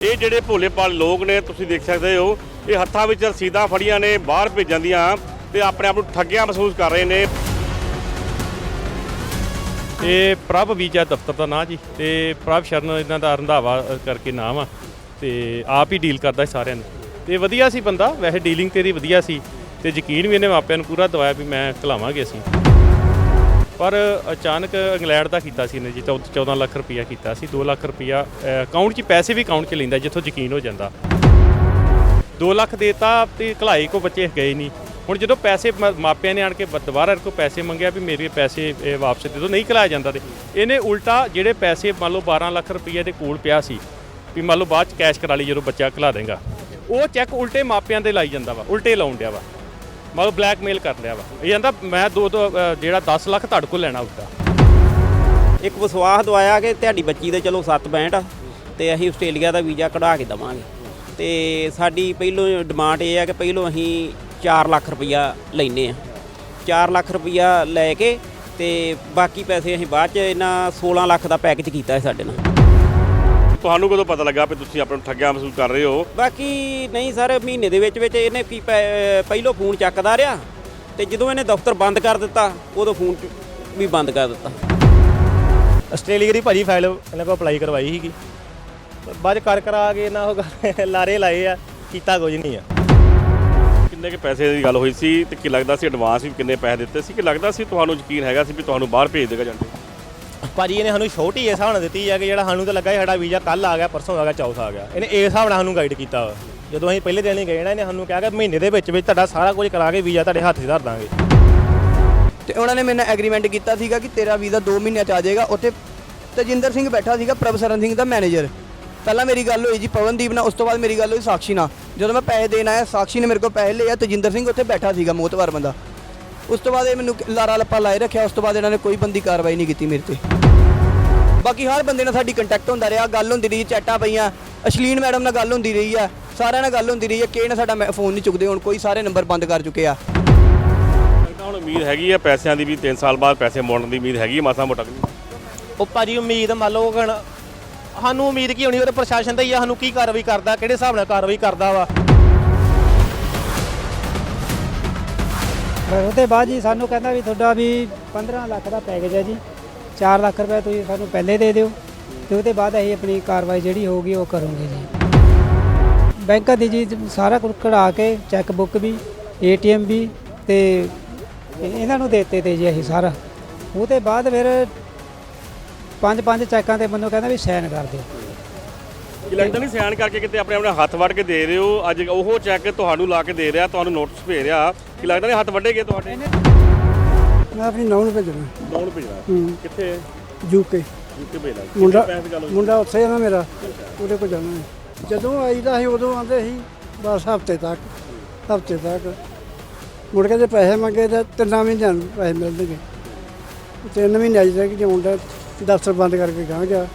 ਇਹ ਜਿਹੜੇ ਭੋਲੇ ਭਾਲੇ ਲੋਕ ਨੇ, ਤੁਸੀਂ ਦੇਖ ਸਕਦੇ ਹੋ, ਇਹ ਹੱਥਾਂ ਵਿੱਚ ਰਸੀਦਾਂ ਫੜੀਆਂ ਨੇ, ਬਾਹਰ ਭੇਜਣ ਦੀਆਂ ਤੇ ਆਪਣੇ ਆਪ ਨੂੰ ਠੱਗਿਆ ਮਹਿਸੂਸ ਕਰ ਰਹੇ ਨੇ। ਇਹ ਪ੍ਰਭ ਵੀਜ਼ਾ ਦਫ਼ਤਰ ਦਾ ਨਾਂ ਜੀ, ਤੇ ਪ੍ਰਭ ਸ਼ਰਨ ਇਹਨਾਂ ਦਾ ਰੰਧਾਵਾ ਕਰਕੇ ਨਾਮ ਆ, ਤੇ ਆਪ ਹੀ ਡੀਲ ਕਰਦਾ ਸੀ ਸਾਰਿਆਂ ਨੂੰ। ਤੇ ਵਧੀਆ ਸੀ ਬੰਦਾ, ਵੈਸੇ ਡੀਲਿੰਗ ਤੇਰੀ ਵਧੀਆ ਸੀ, ਤੇ ਯਕੀਨ ਵੀ ਇਹਨੇ ਮਾਪਿਆਂ ਨੂੰ ਪੂਰਾ ਦਵਾਇਆ ਵੀ ਮੈਂ ਖਿਲਾਵਾਂਗੇ ਅਸੀਂ। ਪਰ ਅਚਾਨਕ ਇੰਗਲੈਂਡ ਦਾ ਕੀਤਾ ਸੀ ਇਹਨੇ ਜੀ 14 ਲੱਖ ਰੁਪਈਆ ਕੀਤਾ ਸੀ 2 ਲੱਖ ਰੁਪਈਆ ਅਕਾਊਂਟ 'ਚ ਪੈਸੇ ਵੀ ਅਕਾਊਂਟ 'ਚ ਲੈਂਦਾ ਜਿੱਥੋਂ ਯਕੀਨ ਹੋ ਜਾਂਦਾ। 2 ਲੱਖ ਦੇਤਾ ਤੇ ਘਲਾਈ ਕੋ ਬੱਚੇ ਗਏ ਨਹੀਂ ਹੁਣ ਜਦੋਂ ਪੈਸੇ ਮ- ਮਾਪਿਆਂ ਨੇ ਆਣ ਕੇ ਦੁਬਾਰਾ ਇਹਦੇ ਕੋ ਪੈਸੇ ਮੰਗਿਆ ਵੀ ਮੇਰੇ ਪੈਸੇ, ਇਹ ਵਾਪਸ ਦੇ ਦਿਓ, ਨਹੀਂ ਘਲਾਇਆ ਜਾਂਦਾ ਤੇ ਇਹਨੇ ਉਲਟਾ ਜਿਹੜੇ ਪੈਸੇ ਮੰਨ ਲਓ 12 ਲੱਖ ਰੁਪਏ ਦੇ ਕੋਲ ਪਿਆ ਸੀ, ਵੀ ਮੰਨ ਲਓ ਬਾਅਦ ਚ ਕੈਸ਼ ਕਰਾ ਲਈ ਜਦੋਂ ਬੱਚਾ ਘਲਾ ਦੇਗਾ। ਉਹ ਚੈੱਕ ਉਲਟੇ ਮਾਪਿਆਂ ਦੇ ਲਾਈ ਜਾਂਦਾ ਵਾ, ਉਲਟੇ ਲਾਉਣ ਡਿਆ ਵਾ। ਮੰਨ ਬਲੈਕਮੇਲ ਕਰ ਲਿਆ ਵਾ। ਇਹ ਕਹਿੰਦਾ ਮੈਂ ਦੋ ਦੋ ਅ, ਜਿਹੜਾ 10 ਲੱਖ ਤੁਹਾਡੇ ਕੋਲ ਲੈਣਾ ਉਲਟਾ ਇੱਕ ਵਿਸ਼ਵਾਸ ਦਵਾਇਆ ਕਿ ਤੁਹਾਡੀ ਬੱਚੀ ਦੇ ਚਲੋ 7 ਬੈਂਟ ਆ ਤੇ ਅਸੀਂ ਆਸਟ੍ਰੇਲੀਆ ਦਾ ਵੀਜ਼ਾ ਕਢਾ ਕੇ ਦਵਾਂਗੇ। ਤੇ ਸਾਡੀ ਪਹਿਲੋਂ ਡਿਮਾਂਡ ਇਹ ਆ ਕਿ ਪਹਿਲੋਂ ਅਸੀਂ 4 ਲੱਖ ਰੁਪਈਆ ਲੈਨੇ ਆ। 4 ਲੱਖ ਰੁਪਈਆ ਲੈ ਕੇ ਤੇ ਬਾਕੀ ਪੈਸੇ ਅਸੀਂ ਬਾਅਦ ਚ ਇਹਨਾਂ 16 ਲੱਖ ਦਾ ਪੈਕੇਜ ਕੀਤਾ ਹੈ ਸਾਡੇ ਨਾਲ। ਤੁਹਾਨੂੰ ਕਦੋਂ ਪਤਾ ਲੱਗਾ ਵੀ ਤੁਸੀਂ ਆਪਣੇ ਨੂੰ ਠੱਗਿਆ ਮਹਿਸੂਸ ਕਰ ਰਹੇ ਹੋ? ਬਾਕੀ ਨਹੀਂ ਸਰ ਮਹੀਨੇ ਦੇ ਵਿੱਚ ਵਿੱਚ ਇਹਨੇ ਕੀ ਪੈ- ਪਹਿਲੋਂ ਫੋਨ ਚੱਕਦਾ ਰਿਹਾ ਤੇ ਜਦੋਂ ਇਹਨੇ ਦਫ਼ਤਰ ਬੰਦ ਕਰ ਦਿੱਤਾ ਉਦੋਂ ਫੋਨ ਵੀ ਬੰਦ ਕਰ ਦਿੱਤਾ। ਆਸਟ੍ਰੇਲੀਆ ਦੀ ਭਾਜੀ ਫਾਈਲ ਇਹਨਾਂ ਕੋਲ ਅਪਲਾਈ ਕਰਵਾਈ ਸੀਗੀ। ਪਰ ਬਾਅਦ 'ਚ ਕਰ ਕਰਾ ਕੇ ਨਾ ਉਹ ਗੱਲ- ਲਾਰੇ ਲਾਏ ਆ ਕੀਤਾ ਕੁਝ ਨਹੀਂ ਆ। ਕਿੰਨੇ ਕੇ ਪੈਸੇ ਦੀ ਗੱਲ ਹੋਈ ਸੀ ਤੇ ਕੀ ਲੱਗਦਾ ਸੀ ਐਡਵਾਂਸ ਵੀ ਕਿੰਨੇ ਪੈਸੇ ਦਿੱਤੇ ਸੀ? ਕਿ ਲੱਗਦਾ ਸੀ? ਤੁਹਾਨੂੰ ਯਕੀਨ ਹੈਗਾ ਸੀ ਵੀ ਤੁਹਾਨੂੰ ਬਾਹਰ ਭੇਜ ਦੇਗਾ ਜਾਂਦੇ ਭਾਜੀ, ਇਹਨੇ ਸਾਨੂੰ ਛੋਟੀ ਇਸ ਹਿਸਾਬ ਨਾਲ ਦਿੱਤੀ ਆ ਕਿ ਜਿਹੜਾ ਸਾਨੂੰ ਤਾਂ ਲੱਗਾ ਸੀ ਸਾਡਾ ਵੀਜ਼ਾ ਕੱਲ ਆ ਗਿਆ, ਪਰਸੋਂ ਆ ਗਿਆ, ਚੌਥ ਆ ਗਿਆ। ਇਹਨੇ ਇਸ ਹਿਸਾਬ ਨਾਲ ਸਾਨੂੰ ਗਾਈਡ ਕੀਤਾ ਵਾ। ਜਦੋਂ ਅਸੀਂ ਪਹਿਲੇ ਦਿਨ ਹੀ ਗਏ ਨਾ, ਇਹਨੇ ਸਾਨੂੰ ਕਿਹਾ ਕਿ ਮਹੀਨੇ ਦੇ ਵਿੱਚ ਵਿੱਚ ਤੁਹਾਡਾ ਸਾਰਾ ਕੁਝ ਕਰਾ ਕੇ ਵੀਜ਼ਾ ਤੁਹਾਡੇ ਹੱਥ 'ਚ ਧਰ ਦਾਂਗੇ। ਤੇ ਉਹਨਾਂ ਨੇ ਮੇਰੇ ਨਾਲ ਐਗਰੀਮੈਂਟ ਕੀਤਾ ਸੀਗਾ ਕਿ ਤੇਰਾ ਵੀਜ਼ਾ 2 ਮਹੀਨਿਆਂ ਚ ਆ ਜਾਏਗਾ। ਉੱਥੇ ਤਜਿੰਦਰ ਸਿੰਘ ਬੈਠਾ ਸੀਗਾ, ਪ੍ਰਭਸਰਨ ਸਿੰਘ ਦਾ ਮੈਨੇਜਰ ਪਹਿਲਾਂ ਮੇਰੀ ਗੱਲ ਹੋਈ ਜੀ ਪਵਨਦੀਪ ਨਾਲ, ਉਸ ਤੋਂ ਬਾਅਦ ਮੇਰੀ ਗੱਲ ਹੋਈ ਸਾਕਸ਼ੀ ਨਾਲ। ਜਦੋਂ ਮੈਂ ਪੈਸੇ ਦੇਣ ਆਇਆ, ਸਾਕਸ਼ੀ ਨੇ ਮੇਰੇ ਕੋਲ ਪੈਸੇ ਲਏ ਆ, ਤਜਿੰਦਰ ਸਿੰਘ ਉੱਥੇ ਬੈਠਾ ਸੀਗਾ ਮੋਤਵਾਰ ਬੰਦਾ। ਉਸ ਤੋਂ ਬਾਅਦ ਇਹ ਮੈਨੂੰ ਲਾਰਾ ਲੱਪਾ ਲਾਏ ਰੱਖਿਆ ਉਸ ਤੋਂ ਬਾਅਦ ਇਹਨਾਂ ਨੇ ਕੋਈ ਬੰਦੀ ਕਾਰਵਾਈ ਨਹੀਂ ਕੀਤੀ ਮੇਰੇ ਤੇ। ਬਾਕੀ ਹਰ ਬੰਦੇ ਨਾਲ ਸਾਡੀ ਕੰਟੈਕਟ ਹੁੰਦਾ ਰਿਹਾ ਗੱਲ ਹੁੰਦੀ ਰਹੀ ਚੈਟਾਂ ਪਈਆਂ ਅਸ਼ਲੀਨ ਮੈਡਮ ਨਾਲ ਗੱਲ ਹੁੰਦੀ ਰਹੀ ਆ ਸਾਰਿਆਂ ਨਾਲ ਗੱਲ ਹੁੰਦੀ ਰਹੀ ਆ ਕਿਸੇ ਨੇ ਸਾਡਾ ਫੋਨ ਨਹੀਂ ਚੁੱਕਦੇ ਹੁਣ ਕੋਈ ਸਾਰੇ ਨੰਬਰ ਬੰਦ ਕਰ ਚੁੱਕੇ ਆ। ਹੁਣ ਉਮੀਦ ਹੈਗੀ ਆ ਪੈਸਿਆਂ ਦੀ ਵੀ 3 ਸਾਲ ਬਾਅਦ ਪੈਸੇ ਮੋੜਨ ਦੀ ਉਮੀਦ ਹੈਗੀ ਆ ਮਾਸਾ ਮੋਟਾ ਕਿ ਨਹੀਂ? ਉਹ ਭਾਜੀ ਉਮੀਦ ਮੰਨ ਲਓ ਕਿ ਹੁਣ ਸਾਨੂੰ ਉਮੀਦ ਕੀ ਹੋਣੀ ਉਹਦੇ ਪ੍ਰਸ਼ਾਸਨ ਦਾ ਹੀ ਆ ਸਾਨੂੰ ਕੀ ਕਾਰਵਾਈ ਕਰਦਾ ਕਿਹੜੇ ਹਿਸਾਬ ਨਾਲ ਕਾਰਵਾਈ ਕਰਦਾ ਵਾ? ਫਿਰ ਉਹਦੇ ਬਾਅਦ ਜੀ ਸਾਨੂੰ ਕਹਿੰਦਾ ਵੀ ਤੁਹਾਡਾ ਵੀ 15 ਲੱਖ ਦਾ ਪੈਕੇਜ ਹੈ ਜੀ। 4 ਲੱਖ ਰੁਪਏ ਤੁਸੀਂ ਸਾਨੂੰ ਪਹਿਲੇ ਦੇ ਦਿਓ ਤੇ ਉਹਦੇ ਬਾਅਦ ਅਸੀਂ ਆਪਣੀ ਕਾਰਵਾਈ ਜਿਹੜੀ ਹੋਊਗੀ ਉਹ ਕਰੂੰਗੇ ਜੀ। ਬੈਂਕਾਂ ਦੀ ਜੀ ਸਾਰਾ ਕੁਝ ਕਢਾ ਕੇ ਚੈੱਕ ਬੁੱਕ ਵੀ, ਏਟੀਐਮ ਵੀ ਤੇ ਇਹਨਾਂ ਨੂੰ ਦੇਤੇ ਤੇ ਜੀ ਅਸੀਂ ਸਾਰਾ। ਉਹਦੇ ਬਾਅਦ ਫਿਰ ਪੰਜ ਪੰਜ ਚੈੱਕਾਂ ਤੇ ਮੈਨੂੰ ਕਹਿੰਦਾ ਵੀ ਸਾਈਨ ਕਰ ਦਿਓ। ਕੀ ਲੱਗਦਾ ਨਹੀਂ ਸਿਆਣ ਕਰਕੇ ਕਿਤੇ ਆਪਣੇ ਆਪਣੇ ਹੱਥ ਵੱਢ ਕੇ ਦੇ ਰਹੇ ਹੋ? ਅੱਜ ਉਹ ਚੈੱਕ ਤੁਹਾਨੂੰ ਲਾ ਕੇ ਦੇ ਰਿਹਾ ਤੁਹਾਨੂੰ ਨੋਟਿਸ ਭੇਜ ਰਿਹਾ। ਕੀ ਲੱਗਦਾ ਨਹੀਂ ਹੱਥ ਵੱਢੇ ਗਏ ਤੁਹਾਡੇ? ਮੈਂ ਆਪਣੀ ਨੌਂ ਨੂੰ ਭੇਜਣਾ। ਕੌਣ ਭੇਜਣਾ। ਹੂੰ। ਕਿੱਥੇ? ਯੂਕੇ ਯੂਕੇ ਭੇਜਣਾ। ਮੁੰਡਾ ਮੁੰਡਾ ਉੱਥੇ ਆ ਨਾ ਮੇਰਾ ਉਹਦੇ ਕੋਲ ਜਾਣਾ ਹੈ। ਜਦੋਂ ਆਈਦਾ ਸੀ ਉਦੋਂ ਆਂਦੇ ਸੀ ਬਸ ਹਫ਼ਤੇ ਤੱਕ ਹਫ਼ਤੇ ਤੱਕ। ਮੁੜ ਕੇ ਜੇ ਪੈਸੇ ਮੰਗੇ ਤਾਂ ਤਿੰਨਾਂ ਮਹੀਨਿਆਂ ਨੂੰ ਪੈਸੇ ਮਿਲਣਗੇ। ਤਿੰਨ ਮਹੀਨੇ ਅਜੇ ਤੱਕ ਜੇ ਮੁੰਡਾ ਦਫ਼ਤਰ ਬੰਦ ਕਰਕੇ ਗਾਂ ਗਿਆ।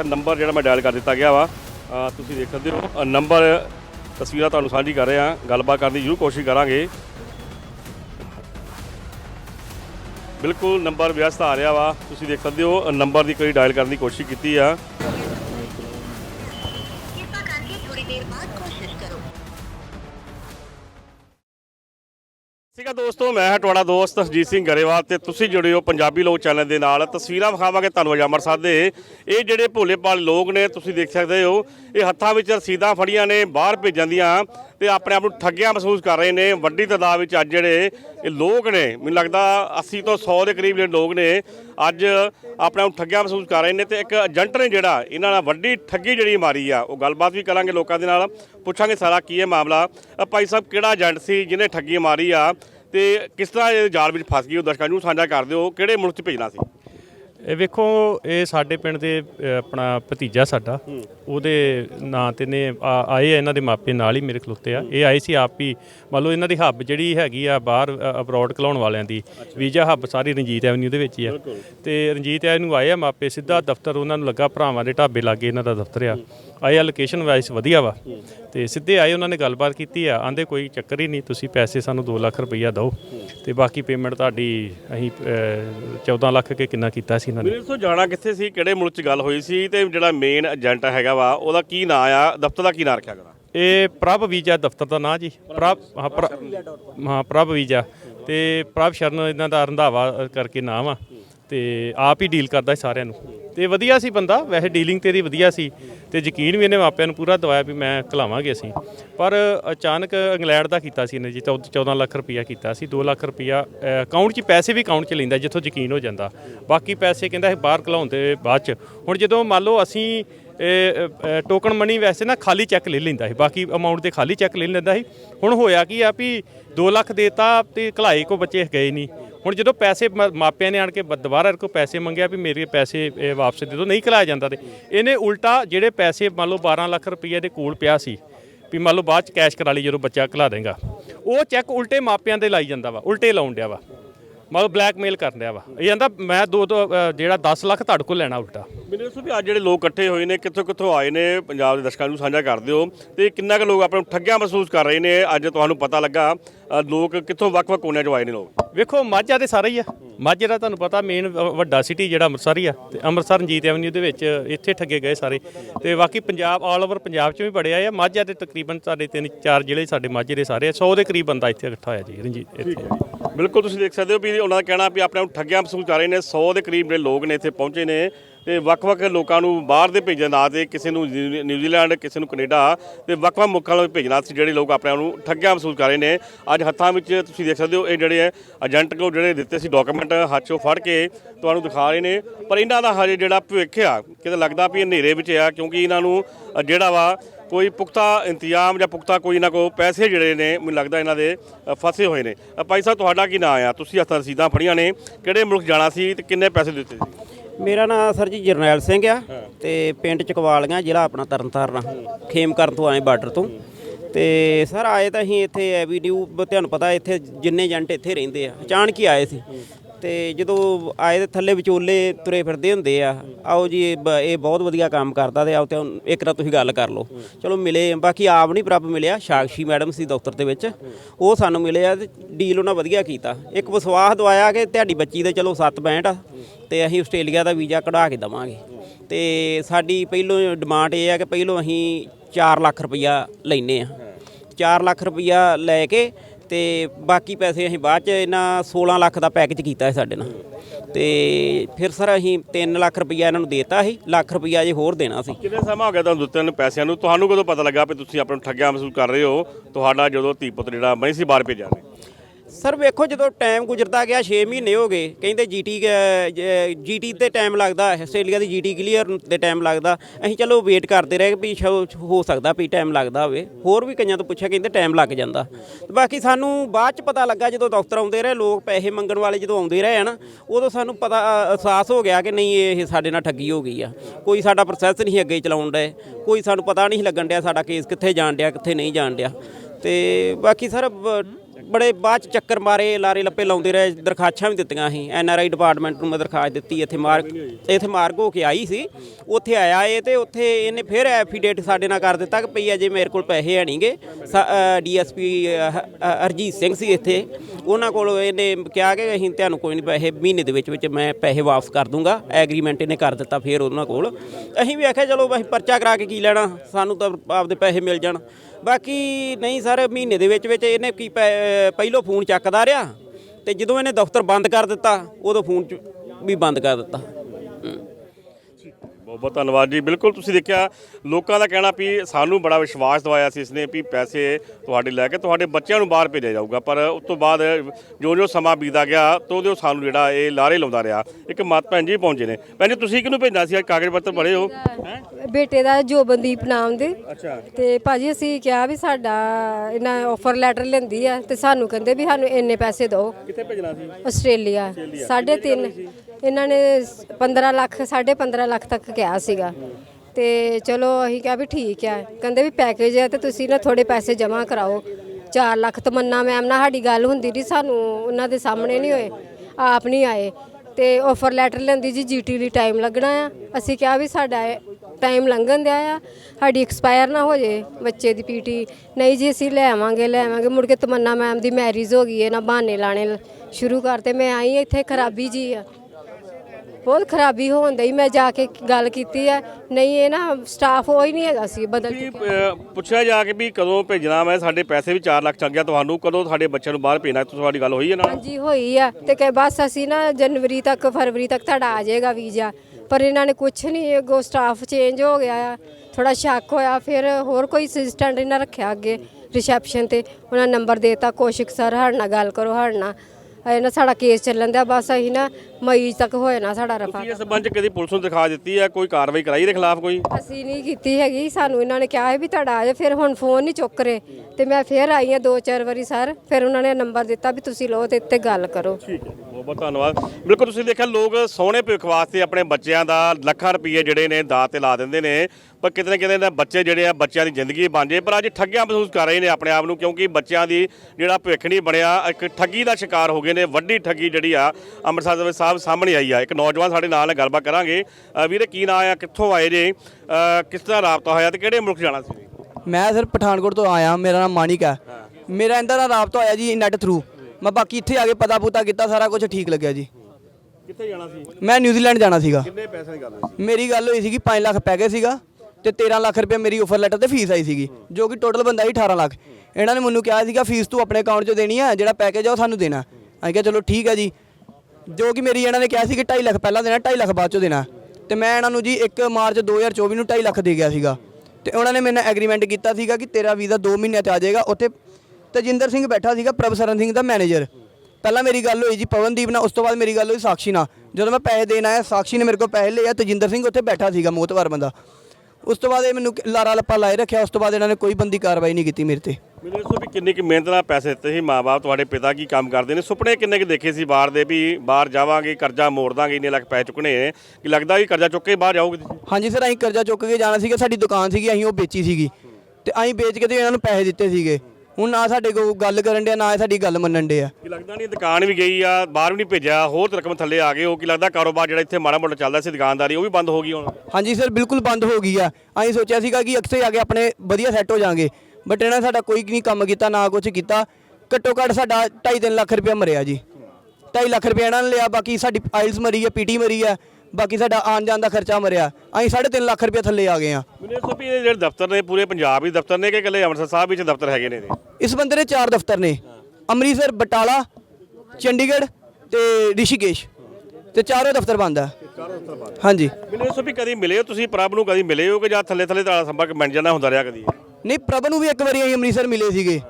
ਅੱਛਾ ਨੰਬਰ ਜਿਹੜਾ ਮੈਂ ਡਾਇਲ ਕਰ ਦਿੱਤਾ ਗਿਆ ਵਾ। ਅਹ ਤੁਸੀਂ ਦੇਖ ਸਕਦੇ ਹੋ ਅਹ ਨੰਬਰ ਤਸਵੀਰਾਂ ਤੁਹਾਨੂੰ ਸਾਂਝੀ ਕਰ ਰਹੇ ਹਾਂ ਗੱਲਬਾਤ ਕਰਨ ਦੀ ਜ਼ਰੂਰ ਕੋਸ਼ਿਸ਼ ਕਰਾਂਗੇ। ਬਿਲਕੁਲ ਨੰਬਰ ਵਿਅਸਤ ਆ ਰਿਹਾ ਵਾ। ਤੁਸੀਂ ਦੇਖ ਸਕਦੇ ਹੋ ਅਹ ਨੰਬਰ ਦੀ ਕੋਈ ਡਾਇਲ ਕਰਨ ਦੀ ਕੋਸ਼ਿਸ਼ ਕੀਤੀ ਆ। ਦੋਸਤੋ ਮੈਂ ਹਾਂ ਤੁਹਾਡਾ ਦੋਸਤ ਹਰਜੀਤ ਸਿੰਘ ਗਰੇਵਾਲ ਤੇ ਤੁਸੀਂ ਜੁੜੇ ਹੋ ਪੰਜਾਬੀ ਲੋਕ ਚੈਨਲ ਦੇ ਨਾਲ। ਤਸਵੀਰਾਂ ਵਿਖਾਵਾਂਗੇ ਤੁਹਾਨੂੰ ਅੱਜ ਅੰਮ੍ਰਿਤਸਰ ਦੇ। ਇਹ ਜਿਹੜੇ ਭੋਲੇ ਭਾਲੇ ਲੋਕ ਨੇ, ਤੁਸੀਂ ਦੇਖ ਸਕਦੇ ਹੋ, ਇਹ ਹੱਥਾਂ ਵਿੱਚ ਰਸੀਦਾਂ ਫੜੀਆਂ ਨੇ, ਬਾਹਰ ਭੇਜਣ ਦੀਆਂ ਤੇ ਆਪਣੇ ਆਪ ਨੂੰ ਠੱਗਿਆ ਮਹਿਸੂਸ ਕਰ ਰਹੇ ਨੇ। ਵੱਡੀ ਤਾਦਾਦ ਵਿੱਚ ਅੱਜ ਜਿਹੜੇ ਇਹ ਲੋਕ ਨੇ, ਮੈਨੂੰ ਲੱਗਦਾ 80 ਤੋਂ 100 ਦੇ ਕਰੀਬ ਜਿਹੜੇ ਲੋਕ ਨੇ, ਅੱਜ ਆਪਣੇ ਆਪ ਨੂੰ ਠੱਗਿਆ ਮਹਿਸੂਸ ਕਰ ਰਹੇ ਨੇ ਤੇ ਇੱਕ ਏਜੰਟ ਨੇ ਜਿਹੜਾ, ਇਹਨਾਂ ਨਾਲ ਵੱਡੀ ਠੱਗੀ ਜਿਹੜੀ ਮਾਰੀ ਆ, ਉਹ ਗੱਲਬਾਤ ਵੀ ਕਰਾਂਗੇ ਲੋਕਾਂ ਦੇ ਨਾਲ। ਪੁੱਛਾਂਗੇ ਸਾਰਾ ਕੀ ਹੈ ਮਾਮਲਾ। ਭਾਈ ਸਾਹਿਬ, ਕਿਹੜਾ ਏਜੰਟ ਸੀ, ਜਿਹਨੇ ਠੱਗੀ ਮਾਰੀ ਆ? ਤੇ ਕਿਸ ਤਰ੍ਹਾਂ ਇਹ ਜਾਲ ਵਿੱਚ ਫਸ ਗਈ ਉਹ ਦਰਸ਼ਕਾਂ ਨੂੰ ਸਾਂਝਾ ਕਰ ਦਿਓ ਕਿਹੜੇ ਮੁਲਕ 'ਚ ਭੇਜਣਾ ਸੀ? ਇਹ ਵੇਖੋ ਇਹ ਸਾਡੇ ਪਿੰਡ ਦੇ ਆਪਣਾ ਭਤੀਜਾ ਸਾਡਾ ਉਹਦੇ ਨਾਂ ਤੇ ਨੇ ਆ- ਆਏ ਆ ਇਹਨਾਂ ਦੇ ਮਾਪੇ ਨਾਲ ਹੀ ਮੇਰੇ ਖਲੋਤੇ ਆ। ਇਹ ਆਏ ਸੀ ਆਪ ਹੀ ਮੰਨ ਲਓ ਇਹਨਾਂ ਦੀ ਹੱਬ ਜਿਹੜੀ ਹੈਗੀ ਆ ਬਾਹਰ ਅਬਰੋਡ ਘਲਾਉਣ ਵਾਲਿਆਂ ਦੀ ਵੀਜ਼ਾ ਹੱਬ ਸਾਰੀ ਰਣਜੀਤ ਐਵਨਿਊ ਦੇ ਵਿੱਚ ਹੀ ਆ। ਤੇ ਰਣਜੀਤ ਐਵਨਿਊ ਆਏ ਆ ਮਾਪੇ ਸਿੱਧਾ ਦਫ਼ਤਰ ਉਹਨਾਂ ਨੂੰ ਲੱਗਾ ਭਰਾਵਾਂ ਦੇ ਢਾਬੇ ਲਾਗੇ ਇਹਨਾਂ ਦਾ ਦਫ਼ਤਰ ਆ। ਆਏ ਆ ਲੋਕੇਸ਼ਨ ਵਾਈਸ ਵਧੀਆ ਵਾ। ਤੇ ਸਿੱਧੇ ਆਏ ਉਹਨਾਂ ਨੇ ਗੱਲਬਾਤ ਕੀਤੀ ਆ ਆਂਦੇ ਕੋਈ ਚੱਕਰ ਹੀ ਨਹੀਂ ਤੁਸੀਂ ਪੈਸੇ ਸਾਨੂੰ 2 ਲੱਖ ਰੁਪਈਆ ਦਿਓ। ਤੇ ਬਾਕੀ ਪੇਮੈਂਟ ਤੁਹਾਡੀ ਅਸੀਂ ਅ, 14 ਲੱਖ ਕੇ ਕਿੰਨਾ ਕੀਤਾ ਸੀ ਸੀ ਇਹਨਾਂ ਨੇ। ਮੇਰੇ ਤੋਂ ਜਾਣਾ ਕਿੱਥੇ ਸੀ ਕਿਹੜੇ ਮੁਲਕ 'ਚ ਗੱਲ ਹੋਈ ਸੀ ਤੇ ਜਿਹੜਾ ਮੇਨ ਏਜੰਟ ਹੈਗਾ ਵਾ ਉਹਦਾ ਕੀ ਨਾਂ ਆ ਦਫ਼ਤਰ ਦਾ ਕੀ ਨਾਂ ਰੱਖਿਆ ਗਿਆ? ਇਹ ਪ੍ਰਭ ਵੀਜ਼ਾ ਦਫ਼ਤਰ ਦਾ ਨਾਂ ਜੀ। ਪ੍ਰਭ ਹਾਂ ਪ੍ਰ- ਹਾਂ ਪ੍ਰਭ ਵੀਜ਼ਾ। ਤੇ ਪ੍ਰਭ ਸ਼ਰਨ ਇਹਨਾਂ ਦਾ ਰੰਧਾਵਾ ਕਰਕੇ ਨਾਮ ਆ ਤੇ ਆਪ ਹੀ ਡੀਲ ਕਰਦਾ ਸੀ ਸਾਰਿਆਂ ਨੂੰ। ਤੇ ਵਧੀਆ ਸੀ ਬੰਦਾ, ਵੈਸੇ ਡੀਲਿੰਗ ਤੇਰੀ ਵਧੀਆ ਸੀ ਤੇ ਯਕੀਨ ਵੀ ਇਹਨੇ ਮਾਪਿਆਂ ਨੂੰ ਪੂਰਾ ਦਵਾਇਆ ਵੀ ਮੈਂ ਘਲਾਵਾਂਗੇ ਅਸੀਂ। ਪਰ ਅਚਾਨਕ ਇੰਗਲੈਂਡ ਦਾ ਕੀਤਾ ਸੀ ਇਹਨੇ ਜੀ 14 ਲੱਖ ਰੁਪਈਆ ਕੀਤਾ ਸੀ 2 ਲੱਖ ਰੁਪਈਆ ਅਕਾਊਂਟ 'ਚ ਪੈਸੇ ਵੀ ਅਕਾਊਂਟ 'ਚ ਲੈਂਦਾ ਜਿੱਥੋਂ ਯਕੀਨ ਹੋ ਜਾਂਦਾ। ਬਾਕੀ ਪੈਸੇ ਕਹਿੰਦਾ ਇਹ ਬਾਹਰ ਘਲਾਉਣ ਦੇ ਬਾਅਦ 'ਚ। ਹੁਣ ਜਦੋਂ ਮੰਨ ਲਓ ਅਸੀਂ ਟੋਕਨ ਮਨੀ ਵੈਸੇ ਨਾ ਖਾਲੀ ਚੈੱਕ ਲੈ ਲੈਂਦਾ ਸੀ, ਬਾਕੀ ਅਮਾਉਂਟ ਦੇ ਖਾਲੀ ਚੈੱਕ ਲੈ ਲੈਂਦਾ ਸੀ। ਹੁਣ ਹੋਇਆ ਕੀ ਆ ਵੀ 2 ਲੱਖ ਦੇਤਾ ਤੇ ਘਲਾਈ ਕੋ ਬੱਚੇ ਗਏ ਨਹੀਂ। ਹੁਣ ਜਦੋਂ ਪੈਸੇ ਮ- ਮਾਪਿਆਂ ਨੇ ਆਣ ਕੇ ਬ- ਦੁਬਾਰਾ ਕੋ ਪੈਸੇ ਮੰਗਿਆ ਵੀ ਮੇਰੇ ਪੈਸੇ ਇਹ ਵਾਪਸ ਦੇ ਦਿਓ ਨਹੀਂ ਖਿਲਾਇਆ ਜਾਂਦਾ ਤੇ ਇਹਨੇ ਉਲਟਾ ਜਿਹੜੇ ਪੈਸੇ ਮੰਨ ਲਓ 12 ਲੱਖ ਰੁਪਏ ਦੇ ਕੋਲ ਪਿਆ ਸੀ ਵੀ ਮੰਨ ਲਓ ਬਾਅਦ ਚ ਕੈਸ਼ ਕਰਾ ਲਈ ਜਦੋਂ ਬੱਚਾ ਘਲਾ ਦੇਗਾ ਉਹ ਚੈੱਕ ਉਲਟੇ ਮਾਪਿਆਂ ਦੇ ਲਾਈ ਜਾਂਦਾ ਵਾ ਉਲਟੇ ਲਾਉਣ ਡਿਆ ਵਾ ਮਤਲਬ ਬਲੈਕਮੇਲ ਕਰਨ ਡਿਆ ਵਾ ਇਹ ਕਹਿੰਦਾ ਮੈਂ ਦੋ ਦੋ ਅ, ਜਿਹੜਾ 10 ਲੱਖ ਤੁਹਾਡੇ ਕੋਲ ਲੈਣਾ ਉਲਟਾ। ਮੈਨੂੰ ਦੱਸੋ ਵੀ ਅੱਜ ਜਿਹੜੇ ਲੋਕ ਇਕੱਠੇ ਹੋਏ ਨੇ ਕਿੱਥੋਂ ਕਿੱਥੋਂ ਆਏ ਨੇ ਪੰਜਾਬ ਦੇ ਦਰਸ਼ਕਾਂ ਨੂੰ ਸਾਂਝਾ ਕਰ ਦਿਓ ਤੇ ਕਿੰਨਾ ਕੁ ਲੋਕ ਆਪਣੇ ਨੂੰ ਠੱਗਿਆ ਮਹਿਸੂਸ ਕਰ ਰਹੇ ਨੇ ਅੱਜ ਤੁਹਾਨੂੰ ਪਤਾ ਲੱਗਾ ਅ, ਲੋਕ ਕਿੱਥੋਂ ਵੱਖ-ਵੱਖ ਕੋਨਿਆਂ 'ਚੋਂ ਆਏ ਨੇ ਲੋਕ? ਵੇਖੋ ਮਾਝਾ ਤੇ ਸਾਰਾ ਹੀ ਆ। ਮਾਝੇ ਦਾ ਤੁਹਾਨੂੰ ਪਤਾ ਮੇਨ ਵੱਡਾ ਸਿਟੀ ਜਿਹੜਾ ਅੰਮ੍ਰਿਤਸਰ ਹੀ ਆ। ਤੇ ਅੰਮ੍ਰਿਤਸਰ ਰਣਜੀਤ ਐਵਨਿਊ ਦੇ ਵਿੱਚ ਇੱਥੇ ਠੱਗੇ ਗਏ ਸਾਰੇ। ਤੇ ਬਾਕੀ ਪੰਜਾਬ ਆਲ ਓਵਰ ਪੰਜਾਬ ਚ ਵੀ ਬੜੇ ਆਏ ਆ। ਮਾਝਾ ਤੇ ਤਕਰੀਬਨ ਸਾਡੇ ਤਿੰਨ ਚਾਰ ਜ਼ਿਲ੍ਹੇ ਸਾਡੇ ਮਾਝੇ ਦੇ ਸਾਰੇ 100 ਦੇ ਕਰੀਬ ਬੰਦਾ ਇੱਥੇ ਇਕੱਠਾ ਹੋਇਆ ਜੀ ਰਣਜੀਤ ਇੱਥੇ। ਬਿਲਕੁਲ ਤੁਸੀਂ ਦੇਖ ਸਕਦੇ ਹੋ ਵੀ ਉਹਨਾਂ ਦਾ ਕਹਿਣਾ ਵੀ ਆਪਣੇ ਨੂੰ ਠੱਗਿਆ ਮਹਿਸੂਸ ਕਰ ਰਹੇ ਨੇ। 100 ਦੇ ਕਰੀਬ ਜਿਹੜੇ ਲੋਕ ਨੇ ਇੱਥੇ ਪਹੁੰਚੇ ਨੇ। ਤੇ ਵੱਖ-ਵੱਖ ਲੋਕਾਂ ਨੂੰ ਬਾਹਰ ਦੇ ਭੇਜਣ ਨਾਂ ਤੇ ਕਿਸੇ ਨੂੰ ਨਿਊ- ਨਿਊਜ਼ੀਲੈਂਡ, ਕਿਸੇ ਨੂੰ ਕੈਨੇਡਾ ਤੇ ਵੱਖ-ਵੱਖ ਮੁਲਕਾਂ ਨੂੰ ਭੇਜਣਾ ਸੀ ਜਿਹੜੇ ਲੋਕ ਆਪਣੇ ਆਪ ਨੂੰ ਠੱਗਿਆ ਮਹਿਸੂਸ ਕਰ ਰਹੇ ਨੇ। ਅੱਜ ਹੱਥਾਂ ਵਿੱਚ ਤੁਸੀਂ ਦੇਖ ਸਕਦੇ ਹੋ, ਇਹ ਜਿਹੜੇ ਹੈ ਏਜੰਟ ਕੋਲ ਜਿਹੜੇ ਦਿੱਤੇ ਸੀ ਡਾਕੂਮੈਂਟ, ਹੱਥ 'ਚੋਂ ਫੜ ਕੇ ਤੁਹਾਨੂੰ ਦਿਖਾ ਰਹੇ ਨੇ। ਪਰ ਇਹਨਾਂ ਦਾ ਹਜੇ ਜਿਹੜਾ ਭਵਿੱਖ ਆ, ਕਿਤੇ ਲੱਗਦਾ ਵੀ ਇਹ ਹਨੇਰੇ ਵਿੱਚ ਆ, ਕਿਉਂਕਿ ਇਹਨਾਂ ਨੂੰ ਜਿਹੜਾ ਵਾ ਕੋਈ ਪੁਖਤਾ ਇੰਤਜ਼ਾਮ ਜਾਂ ਪੁਖਤਾ ਕੋਈ ਨਾ ਕੋਈ ਪੈਸੇ ਜਿਹੜੇ ਨੇ, ਮੈਨੂੰ ਲੱਗਦਾ ਇਹਨਾਂ ਦੇ ਫਸੇ ਹੋਏ ਨੇ। ਭਾਈ ਸਾਹਿਬ, ਤੁਹਾਡਾ ਕੀ ਨਾਮ ਆ? ਤੁਸੀਂ ਹੱਥਾਂ ਰਸੀਦਾਂ ਫੜੀਆਂ ਨੇ, ਕਿਹੜੇ ਮੁਲਕ ਜਾਣਾ ਸੀ ਤੇ ਕਿੰਨੇ ਪੈਸੇ ਦਿੱਤੇ ਸੀ? ਮੇਰਾ ਨਾਮ ਸਰ ਜੀ ਜਰਨੈਲ ਸਿੰਘ ਆ ਤੇ ਪਿੰਡ ਚਕਵਾਲੀਆਂ ਜ਼ਿਲ੍ਹਾ ਆਪਣਾ ਤਰਨਤਾਰਨ ਖੇਮ ਕਰਨ ਤੋਂ ਆਏ ਬਾਰਡਰ ਤੋਂ। ਤੇ ਸਰ ਆਏ ਤਾਂ ਅਸੀਂ ਇੱਥੇ ਐਵੀਨਿਊ ਤੁਹਾਨੂੰ ਪਤਾ ਇੱਥੇ ਜਿੰਨੇ ਏਜੰਟ ਇੱਥੇ ਰਹਿੰਦੇ ਆ। ਅਚਾਨਕ ਹੀ ਆਏ ਸੀ। ਤੇ ਜਦੋਂ ਆਏ ਤੇ ਥੱਲੇ ਵਿਚੋਲੇ ਤੁਰੇ ਫਿਰਦੇ ਹੁੰਦੇ ਆ, ਆਓ ਜੀ, ਇਹ ਬ- ਇਹ ਬਹੁਤ ਵਧੀਆ ਕੰਮ ਕਰਦਾ ਤੇ ਆਓ ਤੇ ਹੁਣ ਇੱਕ ਤਾਂ ਤੁਸੀਂ ਗੱਲ ਕਰ ਲਓ। ਚਲੋ ਮਿਲੇ, ਬਾਕੀ ਆਪ ਨਹੀਂ ਪ੍ਰਭ ਮਿਲਿਆ, ਸਾਕਸ਼ੀ ਮੈਡਮ ਸੀ ਦਫ਼ਤਰ ਦੇ ਵਿੱਚ, ਉਹ ਸਾਨੂੰ ਮਿਲੇ ਆ ਤੇ ਡੀਲ ਉਹਨਾਂ ਵਧੀਆ ਕੀਤਾ। ਇੱਕ ਵਿਸ਼ਵਾਸ ਦਵਾਇਆ ਕਿ ਤੁਹਾਡੀ ਬੱਚੀ ਦੇ ਚਲੋ 7 ਬੈਂਟ ਆ, ਤੇ ਅਸੀਂ ਆਸਟ੍ਰੇਲੀਆ ਦਾ ਵੀਜ਼ਾ ਕਢਾ ਕੇ ਦਵਾਂਗੇ। ਤੇ ਸਾਡੀ ਪਹਿਲੋਂ ਡਿਮਾਂਡ ਇਹ ਆ ਕਿ ਪਹਿਲੋਂ ਅਸੀਂ 4 ਲੱਖ ਰੁਪਈਆ ਲੈਨੇ ਆ। 4 ਲੱਖ ਰੁਪਈਆ ਲੈ ਕੇ ਤੇ ਬਾਕੀ ਪੈਸੇ ਅਸੀਂ ਬਾਅਦ ਚ ਇਹਨਾਂ 16 ਲੱਖ ਦਾ ਪੈਕੇਜ ਕੀਤਾ ਹੈ ਸਾਡੇ ਨਾਲ। ਤੇ ਫਿਰ ਸਰ ਅਸੀਂ 3 ਲੱਖ ਰੁਪਈਆ ਇਹਨਾਂ ਨੂੰ ਦੇਤਾ ਸੀ, ਲੱਖ ਰੁਪਈਆ ਜੇ ਹੋਰ ਦੇਣਾ ਸੀ। ਕਿੰਨੇ ਸਮਾਂ ਹੋ ਗਿਆ ਤੁਹਾਨੂੰ ਦਿੱਤੇ ਨੂੰ ਪੈਸਿਆਂ ਨੂੰ? ਤੁਹਾਨੂੰ ਕਦੋਂ ਪਤਾ ਲੱਗਾ ਵੀ ਤੁਸੀਂ ਆਪਣੇ ਨੂੰ ਠੱਗਿਆ ਮਹਿਸੂਸ ਕਰ ਰਹੇ ਹੋ? ਤੁਹਾਡਾ ਜਦੋਂ ਧੀ ਪੁੱਤ ਜਿਹੜਾ ਨਹੀਂ ਸੀ ਬਾਹਰ ਭੇਜਿਆ ਨੇ ਸਰ ਵੇਖੋ ਜਦੋਂ ਟਾਈਮ ਗੁਜ਼ਰਦਾ ਗਿਆ 6 ਮਹੀਨੇ ਹੋ ਗਏ, ਕਹਿੰਦੇ ਜੀਟੀ ਜੀਟੀ ਤੇ ਟਾਈਮ ਲੱਗਦਾ, ਆਸਟ੍ਰੇਲੀਆ ਦੀ ਜੀਟੀ ਕਲੀਅਰ ਤੇ ਟਾਈਮ ਲੱਗਦਾ। ਅਸੀਂ ਚਲੋ ਵੇਟ ਕਰਦੇ ਰਹੇ ਵੀ ਹੋ ਸਕਦਾ ਵੀ ਟਾਈਮ ਲੱਗਦਾ ਹੋਵੇ। ਹੋਰ ਵੀ ਕਈਆਂ ਤੋਂ ਪੁੱਛਿਆ, ਕਹਿੰਦੇ ਟਾਈਮ ਲੱਗ ਜਾਂਦਾ। ਬਾਕੀ ਸਾਨੂੰ ਬਾਅਦ ਚ ਪਤਾ ਲੱਗਾ ਜਦੋਂ ਦਫ਼ਤਰ ਆਉਂਦੇ ਰਹੇ, ਲੋਕ ਪੈਸੇ ਮੰਗਣ ਵਾਲੇ ਜਦੋਂ ਆਉਂਦੇ ਰਹੇ ਆ ਨਾ ਉਦੋਂ ਸਾਨੂੰ ਪਤਾ ਅਹਿਸਾਸ ਹੋ ਗਿਆ ਕਿ ਨਹੀਂ, ਇਹ ਸਾਡੇ ਨਾਲ ਠੱਗੀ ਹੋ ਗਈ ਆ। ਕੋਈ ਸਾਡਾ ਪ੍ਰੋਸੈਸ ਨਹੀਂ ਅੱਗੇ ਚਲਾਉਣ ਡਏ। ਕੋਈ ਸਾਨੂੰ ਪਤਾ ਨਹੀਂ ਲੱਗਣ ਡਿਆ ਸਾਡਾ ਕੇਸ ਕਿੱਥੇ ਜਾਣ ਡਿਆ, ਕਿੱਥੇ ਨਹੀਂ ਜਾਣ ਡਿਆ। ਤੇ ਬਾਕੀ ਸਰ ਬੜੇ ਬਾਅਦ ਚ ਚੱਕਰ ਮਾਰੇ, ਲਾਰੇ ਲੱਪੇ ਲਾਉਂਦੇ ਰਹੇ, ਦਰਖਾਸਤਾਂ ਵੀ ਦਿੱਤੀਆਂ ਅਸੀਂ ਐਨ ਆਰ ਆਈ ਡਿਪਾਰਟਮੈਂਟ ਨੂੰ ਮੈਂ ਦਰਖਾਸਤ ਦਿੱਤੀ, ਇੱਥੇ ਮਾਰ ਇੱਥੇ ਮਾਰਗ ਹੋ ਕੇ ਆਈ ਸੀ। ਉੱਥੇ ਆਇਆ ਇਹ ਤੇ ਉੱਥੇ ਇਹਨੇ ਫਿਰ ਐਫੀਡੇਟ ਸਾਡੇ ਨਾਲ ਕਰ ਦਿੱਤਾ ਕਿ ਪਈ ਅਜੇ ਮੇਰੇ ਕੋਲ ਪੈਸੇ ਹੈ ਨਹੀਂਗੇ। ਡੀਐਸਪੀ ਹਰਜੀਤ ਸਿੰਘ ਸੀ ਇੱਥੇ। ਉਹਨਾਂ ਕੋਲ ਇਹਨੇ ਕਿਹਾ ਕਿ ਅਸੀਂ ਤੁਹਾਨੂੰ ਕੋਈ ਨਹੀਂ ਪੈਸੇ, ਮਹੀਨੇ ਦੇ ਵਿੱਚ ਵਿੱਚ ਮੈਂ ਪੈਸੇ ਵਾਪਸ ਕਰ ਦੂੰਗਾ। ਐਗਰੀਮੈਂਟ ਇਹਨੇ ਕਰ ਦਿੱਤਾ ਫਿਰ ਉਹਨਾਂ ਕੋਲ। ਅਸੀਂ ਵੀ ਆਖਿਆ, ਚਲੋ ਅਸੀਂ ਪਰਚਾ ਕਰਾ ਕੇ ਕੀ ਲੈਣਾ? ਸਾਨੂੰ ਤਾਂ ਆਪਦੇ ਪੈਸੇ ਮਿਲ ਜਾਣ। ਬਾਕੀ ਨਹੀਂ ਸਰ, ਮਹੀਨੇ ਦੇ ਵਿੱਚ ਵਿੱਚ ਇਹਨੇ ਕੀ ਪੈ- ਪਹਿਲੋਂ ਫੋਨ ਚੱਕਦਾ ਰਿਹਾ ਤੇ ਜਦੋਂ ਇਹਨੇ ਦਫ਼ਤਰ ਬੰਦ ਕਰ ਦਿੱਤਾ, ਉਦੋਂ ਫੋਨ ਚ ਵੀ ਬੰਦ ਕਰ ਦਿੱਤਾ। ਬਹੁਤ ਬਹੁਤ ਧੰਨਵਾਦ ਜੀ। ਬਿਲਕੁਲ ਤੁਸੀਂ ਦੇਖਿਆ ਲੋਕਾਂ ਦਾ ਕਹਿਣਾ ਵੀ ਸਾਨੂੰ ਬੜਾ ਵਿਸ਼ਵਾਸ ਦਵਾਇਆ ਸੀ ਇਸਨੇ ਵੀ ਪੈਸੇ ਤੁਹਾਡੇ ਲੈ ਕੇ ਤੁਹਾਡੇ ਬੱਚਿਆਂ ਨੂੰ ਬਾਹਰ ਭੇਜਿਆ ਜਾਊਗਾ। ਪਰ ਉਸ ਤੋਂ ਬਾਅਦ ਜੋ ਜੋ ਸਮਾਂ ਬੀਤਦਾ ਗਿਆ ਤਾਂ ਉਹਦੇ ਸਾਨੂੰ ਜਿਹੜਾ ਇਹ ਲਾਰੇ ਲਾਉਂਦਾ ਰਿਹਾ। ਇੱਕ ਮਾਤ ਭੈਣ ਜੀ ਪਹੁੰਚੇ ਨੇ। ਭੈਣ ਜੀ ਤੁਸੀਂ ਕਿਹਨੂੰ ਭੇਜਣਾ ਸੀ? ਅੱਜ ਕਾਗਜ਼ ਪੱਤਰ ਭਰੇ ਹੋ? ਬੇਟੇ ਦਾ ਜੋਬਨਦੀਪ ਨਾਮ ਦੇ। ਅੱਛਾ। ਤੇ ਭਾਜੀ ਅਸੀਂ ਕਿਹਾ ਵੀ ਸਾਡਾ ਇਹਨਾਂ ਆਫਰ ਲੈਟਰ ਲੈਂਦੀ ਆ ਤੇ ਸਾਨੂੰ ਕਹਿੰਦੇ ਵੀ ਸਾਨੂੰ ਇੰਨੇ ਪੈਸੇ ਦਿਓ। ਕਿੱਥੇ ਭੇਜਣਾ ਸੀ? ਆਸਟ੍ਰੇਲੀਆ। ਸਾਢੇ ਤਿੰਨ। ਇਹਨਾਂ ਨੇ 15 ਲੱਖ, ਸਾਢੇ 15 ਲੱਖ ਤੱਕ ਕਿਹਾ ਸੀਗਾ। ਤੇ ਚਲੋ ਅਸੀਂ ਕਿਹਾ ਵੀ ਠੀਕ ਆ ਕਹਿੰਦੇ ਵੀ ਪੈਕੇਜ ਹੈ ਤੇ ਤੁਸੀਂ ਨਾ ਥੋੜੇ ਪੈਸੇ ਜਮ੍ਹਾਂ ਕਰਾਓ। 4 ਲੱਖ ਤਮੰਨਾ ਮੈਮ ਨਾਲ ਸਾਡੀ ਗੱਲ ਹੁੰਦੀ ਰਹੀ ਸਾਨੂੰ ਉਹਨਾਂ ਦੇ ਸਾਹਮਣੇ ਨਹੀਂ ਹੋਏ। ਆਪ ਨਹੀਂ ਆਏ। ਤੇ ਆਫਰ ਲੈਟਰ ਲੈਂਦੀ ਜੀ ਜੀਟੀ ਲਈ ਟਾਈਮ ਲੱਗਣਾ ਆ। ਅਸੀਂ ਕਿਹਾ ਵੀ ਸਾਡਾ ਟਾਈਮ ਲੰਘਣ ਦਿਆ ਆ। ਸਾਡੀ ਐਕਸਪਾਇਰ ਨਾ ਹੋ ਜੇ ਬੱਚੇ ਦੀ ਪੀਟੀ ਨਹੀਂ ਜੀ, ਅਸੀਂ ਲੈ ਆਵਾਂਗੇ ਲੈ ਆਵਾਂਗੇ। ਮੁੜ ਕੇ ਤਮੰਨਾ ਮੈਮ ਦੀ ਮੈਰਿਜ ਹੋ ਗਈ ਹੈ ਨਾ ਬਹਾਨੇ ਲਾਣੇ ਲ- ਸ਼ੁਰੂ ਕਰਤੇ। ਮੈਂ ਆਈ ਇੱਥੇ, ਖਰਾਬੀ ਜੀ ਆ। ਬਹੁਤ ਖਰਾਬੀ ਹੋਣ ਡਈ ਮੈਂ ਜਾ ਕੇ ਗੱਲ ਕੀਤੀ ਹੈ। ਨਹੀਂ ਇਹ ਨਾ ਸਟਾਫ ਉਹ ਹੀ ਨਹੀਂ ਹੈਗਾ ਸੀ ਬਦਲ ਚੁੱਕਿਆ। ਅਹ, ਪੁੱਛਿਆ ਜਾ ਕੇ ਵੀ ਕਦੋਂ ਭੇਜਣਾ ਮੈਂ ਸਾਡੇ ਪੈਸੇ ਵੀ 4 ਲੱਖ ਚੱਲ ਗਿਆ ਤੁਹਾਨੂੰ ਕਦੋਂ ਸਾਡੇ ਬੱਚਿਆਂ ਨੂੰ ਬਾਹਰ ਭੇਜਣਾ ਤੁਹਾਡੀ ਗੱਲ ਹੋਈ ਹੈ ਨਾ? ਹਾਂਜੀ ਹੋਈ ਆ। ਤੇ ਕਿ ਬਸ ਅਸੀਂ ਨਾ ਜਨਵਰੀ ਤੱਕ ਫਰਵਰੀ ਤੱਕ ਤੁਹਾਡਾ ਆ ਜਾਏਗਾ ਵੀਜ਼ਾ। ਪਰ ਇਹਨਾਂ ਨੇ ਕੁਝ ਨਹੀਂ ਅੱਗੋਂ ਸਟਾਫ ਚੇਂਜ ਹੋ ਗਿਆ ਆ। ਥੋੜਾ ਸ਼ੱਕ ਹੋਇਆ ਫਿਰ ਹੋਰ ਕੋਈ ਅਸਿਸਟੈਂਟ ਇਹਨਾਂ ਰੱਖਿਆ ਅੱਗੇ ਰਿਸੈਪਸ਼ਨ ਤੇ। ਉਹਨਾਂ ਨੰਬਰ ਦੇਤਾ ਕੋਸ਼ਿਕ ਸਰ ਸਾਡੇ ਨਾਲ ਗੱਲ ਕਰੋ ਸਾਡੇ ਨਾਲ। ਇਹ ਨਾ ਸਾਡਾ ਕੇਸ ਚੱਲਣ ਦਿਆ ਬਸ ਅਸੀਂ ਨਾ ਮਈ ਤੱਕ ਹੋਏ ਨਾ ਸਾਡਾ ਰਫਾ ਕੀ ਇਸ ਸੰਬੰਧ ਚ ਕਦੀ ਪੁਲਿਸ ਨੂੰ ਦਿਖਾ ਦਿੱਤੀ ਹੈ ਕੋਈ ਕਾਰਵਾਈ ਕਰਾਈ ਦੇ ਖਿਲਾਫ ਕੋਈ? ਅਸੀਂ ਨਹੀਂ ਕੀਤੀ ਹੈਗੀ ਸਾਨੂੰ ਇਹਨਾਂ ਨੇ ਕਿਹਾ ਹੈ ਵੀ ਤੁਹਾਡਾ ਆ ਜਾ ਫਿਰ ਹੁਣ ਫੋਨ ਨਹੀਂ ਚੁੱਕ ਰਹੇ। ਤੇ ਮੈਂ ਫਿਰ ਆਈ ਹਾਂ ਦੋ ਚਾਰ ਵਾਰੀ ਸਰ ਫਿਰ ਉਹਨਾਂ ਨੇ ਨੰਬਰ ਦਿੱਤਾ ਵੀ ਤੁਸੀਂ ਲਓ ਤੇ ਇੱਥੇ ਗੱਲ ਕਰੋ। ਠੀਕ ਹੈ ਬਹੁਤ ਬਹੁਤ ਧੰਨਵਾਦ। ਬਿਲਕੁਲ ਤੁਸੀਂ ਦੇਖਿਆ ਲੋਕ ਸੋਹਣੇ ਭਵਿੱਖ ਵਾਸਤੇ ਆਪਣੇ ਬੱਚਿਆਂ ਦਾ ਲੱਖਾਂ ਰੁਪਏ ਜਿਹੜੇ ਨੇ ਦਾਅ ਤੇ ਲਾ ਦਿੰਦੇ ਨੇ ਪਰ ਕਿਤੇ ਨਾ ਕਿਤੇ ਬੱਚੇ ਜਿਹੜੇ ਆ ਬੱਚਿਆਂ ਦੀ ਜ਼ਿੰਦਗੀ ਬਣ ਜੇ ਪਰ ਅੱਜ ਠੱਗਿਆ ਮਹਿਸੂਸ ਕਰ ਰਹੇ ਨੇ ਆਪਣੇ ਆਪ ਨੂੰ ਕਿਉਂਕਿ ਬੱਚਿਆਂ ਦੀ ਜਿਹੜਾ ਭਵਿੱਖ ਨਹੀਂ ਬਣਿਆ ਇੱਕ ਠੱਗੀ ਦਾ ਸ਼ਿਕਾਰ ਹੋ ਗਏ ਨੇ ਵੱਡੀ ਠੱਗੀ ਜਿਹੜੀ ਆ ਅੰਮ੍ਰਿਤਸਰ ਦੇ ਵਿੱਚ ਸਾਹਿਬ ਸਾਹਮਣੇ ਆਈ ਆ। ਇੱਕ ਨੌਜਵਾਨ ਸਾਡੇ ਨਾਲ ਗੱਲਬਾਤ ਕਰਾਂਗੇ। ਵੀਰੇ ਕੀ ਨਾਂ ਆ? ਕਿੱਥੋਂ ਆਏ ਜੇ? ਕਿਸ ਤਰ੍ਹਾਂ ਰਾਬਤਾ ਹੋਇਆ ਤੇ ਕਿਹੜੇ ਮੁਲਕ ਜਾਣਾ ਸੀ? ਮੈਂ ਸਰ ਪਠਾਨਕੋਟ ਤੋਂ ਆਇਆ। ਮੇਰਾ ਨਾਮ ਮਾਨਿਕ ਹੈ। ਮੇਰਾ ਇੰਦਾ ਨਾਲ ਰਾਬਤਾ ਹੋਇਆ ਜੀ ਨੈਟ ਥਰੂ ਮੈਂ ਬਾਕੀ ਇੱਥੇ ਆ ਕੇ ਪਤਾ ਪੁਤਾ ਕੀਤਾ ਸਾਰਾ ਕੁਝ ਠੀਕ ਲੱਗਿਆ ਜੀ। ਕਿੱਥੇ ਜਾਣਾ ਸੀ? ਮੈਂ ਨਿਊਜ਼ੀਲੈਂਡ ਜਾਣਾ ਸੀਗਾ। ਕਿੰਨੇ ਪੈਸੇ ਦੀ ਗੱਲ ਹੋਈ ਮੇਰੀ ਗੱਲ ਹੋਈ ਸੀਗੀ 5 ਲੱਖ ਪੈ ਗਏ ਸੀਗਾ ਤੇ 13 ਲੱਖ ਰੁਪਏ ਮੇਰੀ ਆਫਰ ਲੈਟਰ ਤੇ ਫੀਸ ਆਈ ਸੀਗੀ ਜੋ ਕਿ ਟੋਟਲ ਬੰਦਾ ਸੀ 18 ਲੱਖ। ਇਹਨਾਂ ਨੇ ਮੈਨੂੰ ਕਿਹਾ ਸੀਗਾ ਫੀਸ ਤੂੰ ਆਪਣੇ ਅਕਾਊਂਟ 'ਚ ਦੇਣੀ ਹੈ ਜਿਹੜਾ ਪੈਕੇਜ ਆ ਉਹ ਸਾਨੂੰ ਦੇਣਾ। ਅਸੀਂ ਕਿਹਾ ਚਲੋ ਠੀਕ ਹੈ ਜੀ। ਜੋ ਕਿ ਮੇਰੀ ਇਹਨਾਂ ਨੇ ਕਿਹਾ ਸੀ ਕਿ 2.5 ਲੱਖ ਪਹਿਲਾਂ ਦੇਣਾ 2.5 ਲੱਖ ਬਾਅਦ 'ਚੋਂ ਦੇਣਾ। ਤੇ ਮੈਂ ਇਹਨਾਂ ਨੂੰ ਜੀ 1 ਮਾਰਚ 2024 ਨੂੰ 2.5 ਲੱਖ ਦੇ ਗਿਆ ਸੀਗਾ। ਤੇ ਉਹਨਾਂ ਨੇ ਮੇਰੇ ਨਾਲ ਐਗਰੀਮੈਂਟ ਕੀਤਾ ਸੀਗਾ ਕਿ ਤੇਰਾ ਵੀਜ਼ਾ 2 ਮਹੀਨਿਆਂ 'ਚ ਆ ਜਾਏਗਾ। ਉੱਥੇ ਤਜਿੰਦਰ ਸਿੰਘ ਬੈਠਾ ਸੀਗਾ ਪ੍ਰਭਸਰਨ ਸਿੰਘ ਦਾ ਮੈਨੇਜਰ ਪਹਿਲਾਂ ਮੇਰੀ ਗੱਲ ਹੋਈ ਜੀ ਪਵਨਦੀਪ ਨਾਲ, ਉਸ ਤੋਂ ਬਾਅਦ ਮੇਰੀ ਗੱਲ ਹੋਈ ਸਾਕਸ਼ੀ ਨਾਲ। ਜਦੋਂ ਮੈਂ ਪੈਸੇ ਦੇਣ ਆਇਆ, ਸਾਕਸ਼ੀ ਨੇ ਮੇਰੇ ਕੋਲ ਪੈਸੇ ਲਏ ਆ, ਤਜਿੰਦਰ ਸਿੰਘ ਉੱਥੇ ਬੈਠਾ ਸੀਗਾ ਮੋਤਵਾਰ ਬੰਦਾ। ਉਸ ਤੋਂ ਬਾਅਦ ਇਹ ਮੈਨੂੰ ਲਾਰਾ ਲੱਪਾ ਲਾਏ ਰੱਖਿਆ, ਉਸ ਤੋਂ ਬਾਅਦ ਇਹਨਾਂ ਨੇ ਕੋਈ ਬੰਦੀ ਕਾਰਵਾਈ ਨਹੀਂ ਕੀਤੀ ਮੇਰੇ ਤੇ। ਮੈਨੂੰ ਦੱਸੋ ਵੀ ਕਿੰਨੀ ਕਿ ਮਿਹਨਤ ਨਾਲ ਪੈਸੇ ਦਿੱਤੇ ਸੀ ਮਾਪੇ ਤੁਹਾਡੇ ਪਿਤਾ ਕੀ ਕੰਮ ਕਰਦੇ ਨੇ? ਸੁਪਨੇ ਕਿੰਨੇ ਕਿ ਦੇਖੇ ਸੀ ਬਾਹਰ ਦੇ ਵੀ ਬਾਹਰ ਜਾਵਾਂਗੇ ਕਰਜ਼ਾ ਮੋੜ ਦਾਂਗੇ ਇੰਨੇ ਲੱਖ ਪੈ ਚੁੱਕਣੇ ਨੇ। ਕਿ ਲੱਗਦਾ ਕਿ ਕਰਜ਼ਾ ਚੁੱਕ ਕੇ ਬਾਹਰ ਜਾਓਗੇ ਤੁਸੀਂ? ਹਾਂਜੀ ਸਰ ਅਸੀਂ ਕਰਜ਼ਾ ਚੁੱਕ ਕੇ ਜਾਣਾ ਸੀਗਾ ਸਾਡੀ ਦੁਕਾਨ ਸੀਗੀ ਅਸੀਂ ਉਹ ਵੇਚੀ ਸੀਗੀ। ਤੇ ਅਸੀਂ ਵੇਚ ਕੇ ਤੇ ਇਹਨਾਂ ਨੂੰ ਪੈਸੇ ਦਿੱਤੇ ਸੀਗੇ। ਹੁਣ ਨਾ ਸਾਡੇ ਕੋਲ ਗੱਲ ਕਰਨ ਡਿਆ ਨਾ ਇਹ ਸਾਡੀ ਗੱਲ ਮੰਨਣ ਡਿਆ। ਕਿ ਲੱਗਦਾ ਨਹੀਂ ਦੁਕਾਨ ਵੀ ਗਈ ਆ ਬਾਹਰ ਵੀ ਨਹੀਂ ਭੇਜਿਆ ਹੋਰ ਰਕਮ ਥੱਲੇ ਆ ਗਏ ਉਹ ਕੀ ਲੱਗਦਾ ਕਾਰੋਬਾਰ ਜਿਹੜਾ ਇੱਥੇ ਮਾੜਾ ਮੋਟਾ ਚੱਲਦਾ ਸੀ ਦੁਕਾਨਦਾਰੀ ਉਹ ਵੀ ਬੰਦ ਹੋ ਗਈ ਹੁਣ? ਹਾਂਜੀ ਸਰ ਬਿਲਕੁਲ ਬੰਦ ਹੋ ਗਈ ਆ। ਅਸੀਂ ਸੋਚਿਆ ਸੀਗਾ ਕਿ ਅਕਸੇ ਆ ਕੇ ਆਪਣੇ ਵਧੀਆ ਸੈੱਟ ਹੋ ਜਾਾਂਗੇ। ਬਟ ਇਹਨਾਂ ਸਾਡਾ ਕੋਈ ਨਹੀਂ ਕੰਮ ਕੀਤਾ ਨਾ ਕੁਝ ਕੀਤਾ ਘੱਟੋ ਘੱਟ ਸਾਡਾ 2.5 ਲੱਖ ਰੁਪਇਆ ਮਰਿਆ ਜੀ। 2.5 ਲੱਖ ਰੁਪਇਆ ਇਹਨਾਂ ਨੇ ਲਿਆ ਬਾਕੀ ਸਾਡੀ ਆਇਲਸ ਮਰੀ ਹੈ ਪੀਟੀ ਮਰੀ ਹੈ ਬਾਕੀ ਸਾਡਾ ਆਉਣ ਜਾਣ ਦਾ ਖਰਚਾ ਮਰਿਆ। ਅਸੀਂ 3.5 ਲੱਖ ਰੁਪਇਆ ਥੱਲੇ ਆ ਗਏ ਆ। ਮੈਨੂੰ ਇਹ ਦੱਸੋ ਵੀ ਜਿਹੜੇ ਦਫ਼ਤਰ ਨੇ ਪੂਰੇ ਪੰਜਾਬ ਹੀ ਦਫ਼ਤਰ ਨੇ ਕਿ ਇਕੱਲੇ ਅੰਮ੍ਰਿਤਸਰ ਸਾਹਿਬ ਵਿੱਚ ਦਫ਼ਤਰ ਹੈਗੇ ਨੇ ਇਹਦੇ? ਇਸ ਬੰਦੇ ਦੇ ਚਾਰ ਦਫ਼ਤਰ ਨੇ। ਅੰਮ੍ਰਿਤਸਰ ਬਟਾਲਾ ਚੰਡੀਗੜ੍ਹ ਤੇ ਰਿਸ਼ੀਕੇਸ਼। ਤੇ ਚਾਰੋਂ ਦਫ਼ਤਰ ਬੰਦ ਆ। ਹਾਂਜੀ। ਮੈਨੂੰ ਦੱਸੋ ਵੀ ਕਦੀ ਮਿਲੇ ਹੋ ਤੁਸੀਂ? ਪ੍ਰਭ ਨੂੰ ਕਦੀ ਮਿਲੇ ਹੋ ਕਿ ਜਾਂ ਥੱਲੇ ਥੱਲੇ ਤੁਹਾਡਾ ਸੰਪਰਕ ਮੈਨੇਜਰ ਨਾਲ ਹੁੰਦਾ ਰਿਹਾ ਕਦੀ? ਨਹੀਂ ਪ੍ਰਭ ਨੂੰ ਵੀ ਇੱਕ ਵਾਰੀ ਅਸੀਂ ਅੰਮ੍ਰਿਤਸਰ ਮਿਲੇ ਸੀਗੇ।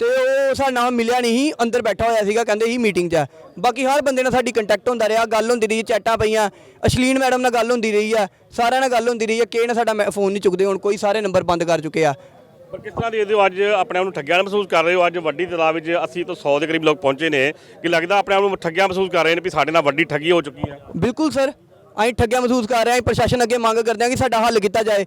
ਤੇ ਉਹ ਸਾਡੇ ਨਾਲ ਮਿਲਿਆ ਨਹੀਂ ਸੀ ਅੰਦਰ ਬੈਠਾ ਹੋਇਆ ਸੀਗਾ ਕਹਿੰਦੇ ਸੀ ਮੀਟਿੰਗ 'ਚ। ਬਾਕੀ ਹਰ ਬੰਦੇ ਨਾਲ ਸਾਡੀ ਕੰਟੈਕਟ ਹੁੰਦਾ ਰਿਹਾ ਗੱਲ ਹੁੰਦੀ ਰਹੀ ਚੈਟਾਂ ਪਈਆਂ। ਅਸ਼ਲੀਨ ਮੈਡਮ ਨਾਲ ਗੱਲ ਹੁੰਦੀ ਰਹੀ ਆ ਸਾਰਿਆਂ ਨਾਲ ਗੱਲ ਹੁੰਦੀ ਰਹੀ ਆ ਕਿਸੇ ਨੇ ਸਾਡਾ ਫੋਨ ਨਹੀਂ ਚੁੱਕਦੇ ਹੁਣ ਕੋਈ ਸਾਰੇ ਨੰਬਰ ਬੰਦ ਕਰ ਚੁੱਕੇ ਆ। ਪਰ ਕਿਸ ਤਰ੍ਹਾਂ ਦੀ ਇਹਦੇ ਅੱਜ ਆਪਣੇ ਆਪ ਨੂੰ ਠੱਗਿਆ ਮਹਿਸੂਸ ਕਰ ਰਹੇ ਹੋ? ਅੱਜ ਵੱਡੀ ਤਲਾਬ ਵਿੱਚ 80 ਤੋਂ 100 ਦੇ ਕਰੀਬ ਲੋਕ ਪਹੁੰਚੇ ਨੇ ਕਿ ਲੱਗਦਾ ਆਪਣੇ ਆਪ ਨੂੰ ਠੱਗਿਆ ਮਹਿਸੂਸ ਕਰ ਰਹੇ ਨੇ ਵੀ ਸਾਡੇ ਨਾਲ ਵੱਡੀ ਠੱਗੀ ਹੋ ਚੁੱਕੀ ਹੈ? ਬਿਲਕੁਲ ਸਰ। ਅਸੀਂ ਠੱਗਿਆ ਮਹਿਸੂਸ ਕਰ ਰਹੇ ਹਾਂ ਪ੍ਰਸ਼ਾਸਨ ਅੱਗੇ ਮੰਗ ਕਰਦੇ ਹਾਂ ਕਿ ਸਾਡਾ ਹੱਲ ਕੀਤਾ ਜਾਏ।